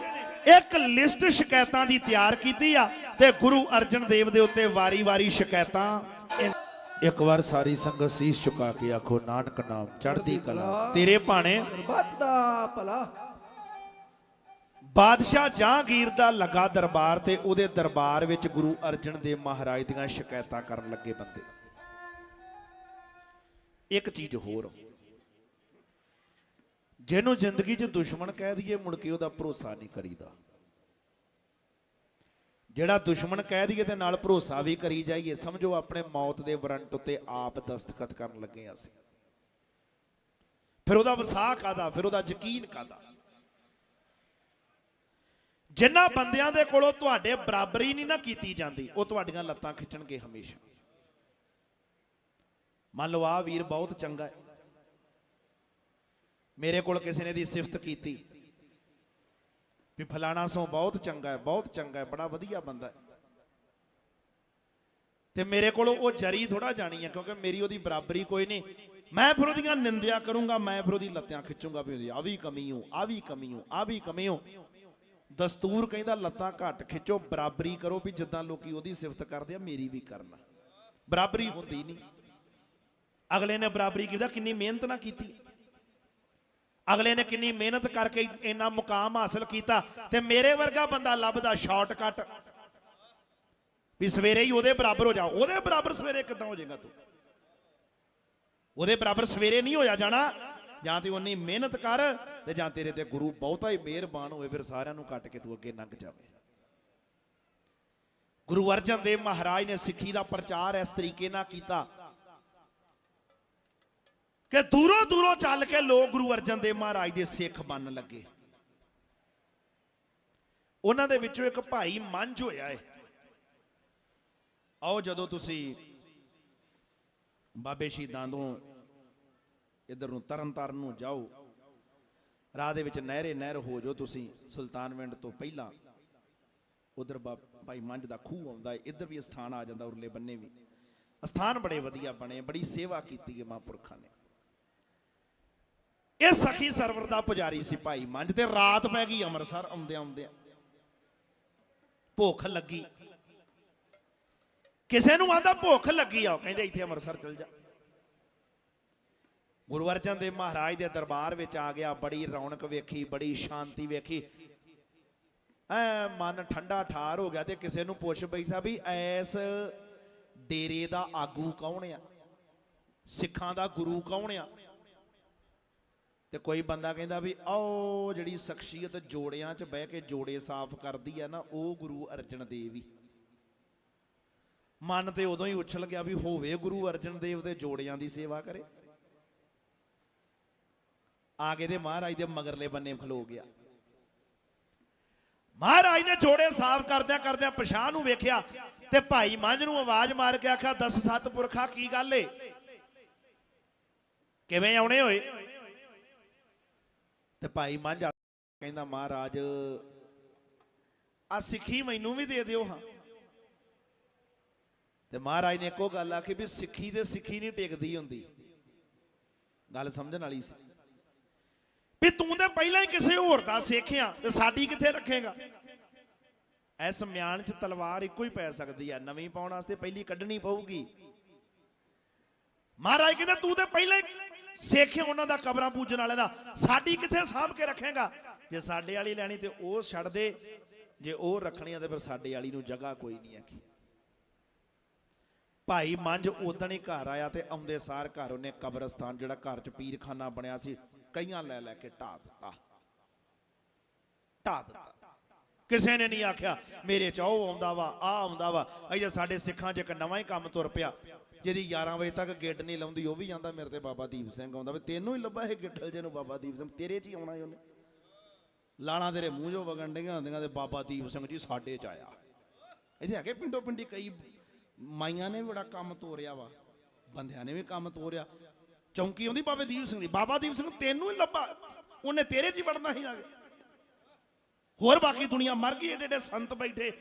Speaker 1: ਇੱਕ ਲਿਸਟ ਸ਼ਿਕਾਇਤਾਂ ਦੀ ਤਿਆਰ ਕੀਤੀ ਆ। ਤੇ ਗੁਰੂ ਅਰਜਨ ਦੇਵ ਦੇ ਉੱਤੇ ਵਾਰੀ-ਵਾਰੀ ਸ਼ਿਕਾਇਤਾਂ।
Speaker 3: ਇੱਕ ਵਾਰ ਸਾਰੀ ਸੰਗਤ ਸੀਸ ਝੁਕਾ ਕੇ ਆਖੋ ਨਾਨਕ ਨਾਮ ਚੜ੍ਹਦੀ ਕਲਾ
Speaker 1: ਤੇਰੇ ਭਾਣੇ।
Speaker 2: ਸਰਬੱਤ ਦਾ ਭਲਾ।
Speaker 1: ਬਾਦਸ਼ਾਹ ਜਹਾਂਗੀਰ ਦਾ ਲੱਗਾ ਦਰਬਾਰ ਤੇ ਉਹਦੇ ਦਰਬਾਰ ਵਿੱਚ ਗੁਰੂ ਅਰਜਨ ਦੇਵ ਮਹਾਰਾਜ ਦੀਆਂ ਸ਼ਿਕਾਇਤਾਂ ਕਰਨ ਲੱਗੇ ਬੰਦੇ। ਇੱਕ ਚੀਜ਼ ਹੋਰ। ਜਿਹਨੂੰ ਜ਼ਿੰਦਗੀ 'ਚ ਦੁਸ਼ਮਣ ਕਹਿ ਦਈਏ ਮੁੜ ਕੇ ਉਹਦਾ ਭਰੋਸਾ ਨਹੀਂ ਕਰੀਦਾ। ਜਿਹੜਾ ਦੁਸ਼ਮਣ ਕਹਿ ਦਈਏ ਤੇ ਨਾਲ ਭਰੋਸਾ ਵੀ ਕਰੀ ਜਾਈਏ, ਸਮਝੋ ਆਪਣੇ ਮੌਤ ਦੇ ਵਰੰਟ ਉੱਤੇ ਆਪ ਦਸਤਖਤ ਕਰਨ ਲੱਗੇ ਹਾਂ ਅਸੀਂ। ਫਿਰ ਉਹਦਾ ਵਸਾਹ ਕਾਦਾ ਫਿਰ ਉਹਦਾ ਯਕੀਨ ਕਾਦਾ ਜਿਨ੍ਹਾਂ ਬੰਦਿਆਂ ਦੇ ਕੋਲੋਂ ਤੁਹਾਡੇ ਬਰਾਬਰੀ ਨਹੀਂ ਨਾ ਕੀਤੀ ਜਾਂਦੀ, ਉਹ ਤੁਹਾਡੀਆਂ ਲੱਤਾਂ ਖਿੱਚਣਗੇ ਹਮੇਸ਼ਾ। ਮੰਨ ਲਓ ਆ ਵੀਰ ਬਹੁਤ ਚੰਗਾ ਹੈ। ਮੇਰੇ ਕੋਲ ਕਿਸੇ ਨੇ ਦੀ ਸਿਫਤ ਕੀਤੀ। ਵੀ ਫਲਾਣਾ ਸੋ ਬਹੁਤ ਚੰਗਾ ਹੈ, ਬਹੁਤ ਚੰਗਾ ਹੈ, ਬੜਾ ਵਧੀਆ ਬੰਦਾ ਹੈ। ਤੇ ਮੇਰੇ ਕੋਲੋਂ ਉਹ ਜਰੀ ਥੋੜਾ ਜਾਣੀ ਹੈ, ਕਿਉਂਕਿ ਮੇਰੀ ਉਹਦੀ ਬਰਾਬਰੀ ਕੋਈ ਨਹੀਂ। ਮੈਂ ਫਿਰ ਉਹਦੀਆਂ ਨਿੰਦਿਆ ਕਰੂੰਗਾ, ਮੈਂ ਫਿਰ ਉਹਦੀ ਲੱਤਾਂ ਖਿੱਚੂੰਗਾ ਵੀ ਆ ਵੀ ਕਮੀ ਹੋ ਆ ਵੀ ਕਮੀ ਹੋ ਆ ਵੀ ਕਮੀ ਹੋ ਦਸਤੂਰ ਕਹਿੰਦਾ, ਲੱਤਾਂ ਘੱਟ ਖਿੱਚੋ, ਬਰਾਬਰੀ ਕਰੋ ਵੀ ਜਿੱਦਾਂ ਲੋਕੀ ਉਹਦੀ ਸਿਫਤ ਕਰਦੇ ਆ, ਮੇਰੀ ਵੀ ਕਰਨਾ। ਬਰਾਬਰੀ ਹੁੰਦੀ ਨਹੀਂ। ਅਗਲੇ ਨੇ ਬਰਾਬਰੀ ਕੀਤਾ, ਕਿੰਨੀ ਮਿਹਨਤ ਨਾ ਕੀਤੀ। ਅਗਲੇ ਨੇ ਕਿੰਨੀ ਮਿਹਨਤ ਕਰਕੇ ਇੰਨਾ ਮੁਕਾਮ ਹਾਸਲ ਕੀਤਾ ਤੇ ਮੇਰੇ ਵਰਗਾ ਬੰਦਾ ਲੱਭਦਾ ਸ਼ਾਰਟਕਟ। ਵੀ ਸਵੇਰੇ ਹੀ ਉਹਦੇ ਬਰਾਬਰ ਹੋ ਜਾ। ਉਹਦੇ ਬਰਾਬਰ ਸਵੇਰੇ ਕਿੱਦਾਂ ਹੋ ਜਾਏਗਾ ਤੂੰ? ਉਹਦੇ ਬਰਾਬਰ ਸਵੇਰੇ ਨਹੀਂ ਹੋਇਆ ਜਾਣਾ। ਜਾਂ ਤੇ ਉਨੀ ਮਿਹਨਤ ਕਰ ਤੇ ਜਾਂ ਤੇਰੇ ਤੇ ਗੁਰੂ ਬਹੁਤਾ ਹੀ ਮਿਹਰਬਾਨ ਹੋਵੇ, ਫਿਰ ਸਾਰਿਆਂ ਨੂੰ ਕੱਟ ਕੇ ਤੂੰ ਅੱਗੇ ਲੰਘ ਜਾਵੇਂ। ਗੁਰੂ ਅਰਜਨ ਦੇਵ ਮਹਾਰਾਜ ਨੇ ਸਿੱਖੀ ਦਾ ਪ੍ਰਚਾਰ ਇਸ ਤਰੀਕੇ ਨਾਲ ਕੀਤਾ। ਕਿ ਦੂਰੋਂ ਦੂਰੋਂ ਚੱਲ ਕੇ ਲੋਕ ਗੁਰੂ ਅਰਜਨ ਦੇਵ ਮਹਾਰਾਜ ਦੇ ਸਿੱਖ ਬਣਨ ਲੱਗੇ। ਉਹਨਾਂ ਦੇ ਵਿੱਚੋਂ ਇੱਕ ਭਾਈ ਮੰਝ ਹੋਇਆ ਏ। ਆਓ ਜਦੋਂ ਤੁਸੀਂ ਬਾਬੇ ਸ਼ਹੀਦਾਂ ਤੋਂ ਇਧਰ ਨੂੰ ਤਰਨ ਤਾਰਨ ਨੂੰ ਜਾਓ, ਰਾਹ ਦੇ ਵਿੱਚ ਨਹਿਰੇ ਨਹਿਰ ਹੋ ਜਾਓ ਤੁਸੀਂ ਸੁਲਤਾਨਵਿੰਡ ਤੋਂ ਪਹਿਲਾਂ। ਉਧਰ ਭਾਈ ਮੰਝ ਦਾ ਖੂਹ ਆਉਂਦਾ ਹੈ ਇੱਧਰ ਵੀ ਸਥਾਨ ਆ ਜਾਂਦਾ, ਉਰਲੇ ਬੰਨੇ ਵੀ। ਸਥਾਨ ਬੜੇ ਵਧੀਆ ਬਣੇ, ਬੜੀ ਸੇਵਾ ਕੀਤੀ ਹੈ ਮਹਾਂਪੁਰਖਾਂ ਨੇ। ਇਹ ਸਖੀ ਸਰਵਰ ਦਾ ਪੁਜਾਰੀ ਸੀ ਭਾਈ ਮੰਝ ਤੇ ਰਾਤ ਪੈ ਗਈ ਅੰਮ੍ਰਿਤਸਰ ਆਉਂਦੇ ਆਉਂਦੇ ਭੁੱਖ ਲੱਗੀ। ਕਿਸੇ ਨੂੰ ਆਂਦਾ ਭੁੱਖ ਲੱਗੀ ਆ ਕਹਿੰਦੇ ਇੱਥੇ ਅੰਮ੍ਰਿਤਸਰ ਚਲ ਜਾ। ਗੁਰੂ ਅਰਜਨ ਦੇਵ ਮਹਾਰਾਜ ਦੇ ਦਰਬਾਰ ਵਿੱਚ ਆ ਗਿਆ, ਬੜੀ ਰੌਣਕ ਵੇਖੀ, ਬੜੀ ਸ਼ਾਂਤੀ ਵੇਖੀ। ਐ ਮਨ ਠੰਡਾ ਠਾਰ ਹੋ ਗਿਆ ਤੇ ਕਿਸੇ ਨੂੰ ਪੁੱਛ ਬੈਠਾ ਵੀ ਐਸ ਡੇਰੇ ਦਾ ਆਗੂ ਕੌਣ ਆ? ਸਿੱਖਾਂ ਦਾ ਗੁਰੂ ਕੌਣ ਆ? ਤੇ ਕੋਈ ਬੰਦਾ ਕਹਿੰਦਾ ਵੀ ਆਓ ਜਿਹੜੀ ਸ਼ਖਸੀਅਤ ਜੋੜਿਆਂ 'ਚ ਬਹਿ ਕੇ ਜੋੜੇ ਸਾਫ਼ ਕਰਦੀ ਆ ਨਾ, ਉਹ ਗੁਰੂ ਅਰਜਨ ਦੇਵ ਹੀ। ਮਨ ਤੇ ਉਦੋਂ ਹੀ ਉਛਲ ਗਿਆ ਵੀ ਹੋਵੇ ਗੁਰੂ ਅਰਜਨ ਦੇਵ ਦੇ ਜੋੜਿਆਂ ਦੀ ਸੇਵਾ ਕਰੇ। ਆ ਕੇ ਦੇ ਮਹਾਰਾਜ ਦੇ ਮਗਰਲੇ ਬੰਨੇ ਖਲੋ ਗਿਆ। ਮਹਾਰਾਜ ਨੇ ਜੋੜੇ ਸਾਫ਼ ਕਰਦਿਆਂ ਕਰਦਿਆਂ ਪਛਾਣ ਨੂੰ ਵੇਖਿਆ ਤੇ ਭਾਈ ਮੰਝ ਨੂੰ ਆਵਾਜ਼ ਮਾਰ ਕੇ ਆਖਿਆ, ਦਸ ਸੱਤ ਪੁਰਖਾ ਕੀ ਗੱਲ ਏ? ਕਿਵੇਂ ਆਉਣੇ ਹੋਏ? ਤੇ ਭਾਈ ਮੰਝ ਕਹਿੰਦਾ, ਮਹਾਰਾਜ ਆ ਸਿੱਖੀ ਮੈਨੂੰ ਵੀ ਦੇ ਦਿਓ ਹਾਂ। ਤੇ ਮਹਾਰਾਜ ਨੇ ਇੱਕੋ ਗੱਲ ਆਖੀ ਵੀ ਸਿੱਖੀ ਤੇ ਸਿੱਖੀ ਨਹੀਂ ਟਿਕਦੀ ਹੁੰਦੀ। ਗੱਲ ਸਮਝਣ ਵਾਲੀ ਸੀ। ਵੀ ਤੂੰ ਤਾਂ ਪਹਿਲਾਂ ਹੀ ਕਿਸੇ ਹੋਰ ਦਾ ਸਿੱਖਿਆ ਤੇ ਸਾਡੀ ਕਿੱਥੇ ਰੱਖੇਗਾ? ਐਸ ਮਿਆਨ 'ਚ ਤਲਵਾਰ ਇੱਕੋ ਹੀ ਪੈ ਸਕਦੀ ਆ। ਨਵੀਂ ਪਾਉਣ ਵਾਸਤੇ ਪਹਿਲੀ ਕੱਢਣੀ ਪਊਗੀ। ਮਹਾਰਾਜ ਕਹਿੰਦਾ, ਤੂੰ ਤੇ ਪਹਿਲਾਂ ਹੀ ਸਿੱਖ ਉਹਨਾਂ ਦਾ ਕਬਰਾਂ ਪੂਜਣ ਵਾਲਿਆਂ ਦਾ। ਸਾਡੀ ਕਿੱਥੇ ਸਾਂਭ ਕੇ ਰੱਖੇਗਾ? ਜੇ ਸਾਡੇ ਵਾਲੀ ਲੈਣੀ ਤੇ ਉਹ ਛੱਡ ਦੇ। ਜੇ ਉਹ ਰੱਖਣੀ ਆ ਤੇ ਫਿਰ ਸਾਡੇ ਵਾਲੀ ਨੂੰ ਜਗ੍ਹਾ ਕੋਈ ਨਹੀਂ ਹੈਗੀ। ਭਾਈ ਮੰਝ ਉਦਣ ਹੀ ਘਰ ਆਇਆ ਤੇ ਆਉਂਦੇ ਸਾਰ ਘਰ ਉਹਨੇ ਕਬਰਸਤਾਨ, ਜਿਹੜਾ ਘਰ ਚ ਪੀਰਖਾਨਾ ਬਣਿਆ ਸੀ, ਕਈਆਂ ਲੈ ਲੈ ਕੇ ਢਾ ਦਿੱਤਾ। ਢਾ ਦਿੱਤਾ। ਕਿਸੇ ਨੇ ਨਹੀਂ ਆਖਿਆ, ਮੇਰੇ ਚ ਉਹ ਆਉਂਦਾ ਵਾ ਆ ਆਉਂਦਾ ਵਾ। ਅਜੇ ਸਾਡੇ ਸਿੱਖਾਂ 'ਚ ਇੱਕ ਨਵਾਂ ਹੀ ਕੰਮ ਤੁਰ ਪਿਆ। ਜਿਹਦੀ 11 ਵਜੇ ਤੱਕ ਗਿੱਟ ਨਹੀਂ ਲਾਉਂਦੀ, ਉਹ ਵੀ ਜਾਂਦਾ ਮੇਰੇ ਤੇ ਬਾਬਾ ਦੀਪ ਸਿੰਘ ਆਉਂਦਾ। ਵੀ ਤੈਨੂੰ ਹੀ ਲੱਭਾ ਇਹ ਗਿੱਟਲ ਜੇ ਨੂੰ ਬਾਬਾ ਦੀਪ ਸਿੰਘ, ਤੇਰੇ 'ਚ ਹੀ ਆਉਣਾ ਉਹਨੇ। ਲਾਲਾਂ ਤੇਰੇ ਮੂੰਹ ਜੋ ਵਗਣ ਡਈਆਂ ਹੁੰਦੀਆਂ ਤੇ ਬਾਬਾ ਦੀਪ ਸਿੰਘ ਜੀ ਸਾਡੇ 'ਚ ਆਇਆ। ਇਹਦੇ ਹੈਗੇ ਪਿੰਡੋ ਪਿੰਡੀ ਕਈ ਮਾਈਆਂ ਨੇ ਵੀ ਬੜਾ ਕੰਮ ਤੋਰਿਆ ਵਾ, ਬੰਦਿਆਂ ਨੇ ਵੀ ਕੰਮ ਤੋਰਿਆ। ਚੌਂਕੀ ਆਉਂਦੀ ਬਾਬੇ ਦੀਪ ਸਿੰਘ ਦੀ, ਬਾਬਾ ਦੀਪ ਸਿੰਘ ਤੈਨੂੰ ਹੀ ਲੱਭਾ, ਉਹਨੇ ਤੇਰੇ 'ਚ ਹੀ ਵੜਨਾ ਸੀ ਆ ਕੇ। ਹੋਰ ਬਾਕੀ ਦੁਨੀਆ ਮਰ ਗਈ ਏਡੇ ਏਡੇ ਸੰਤ ਬੈਠੇ।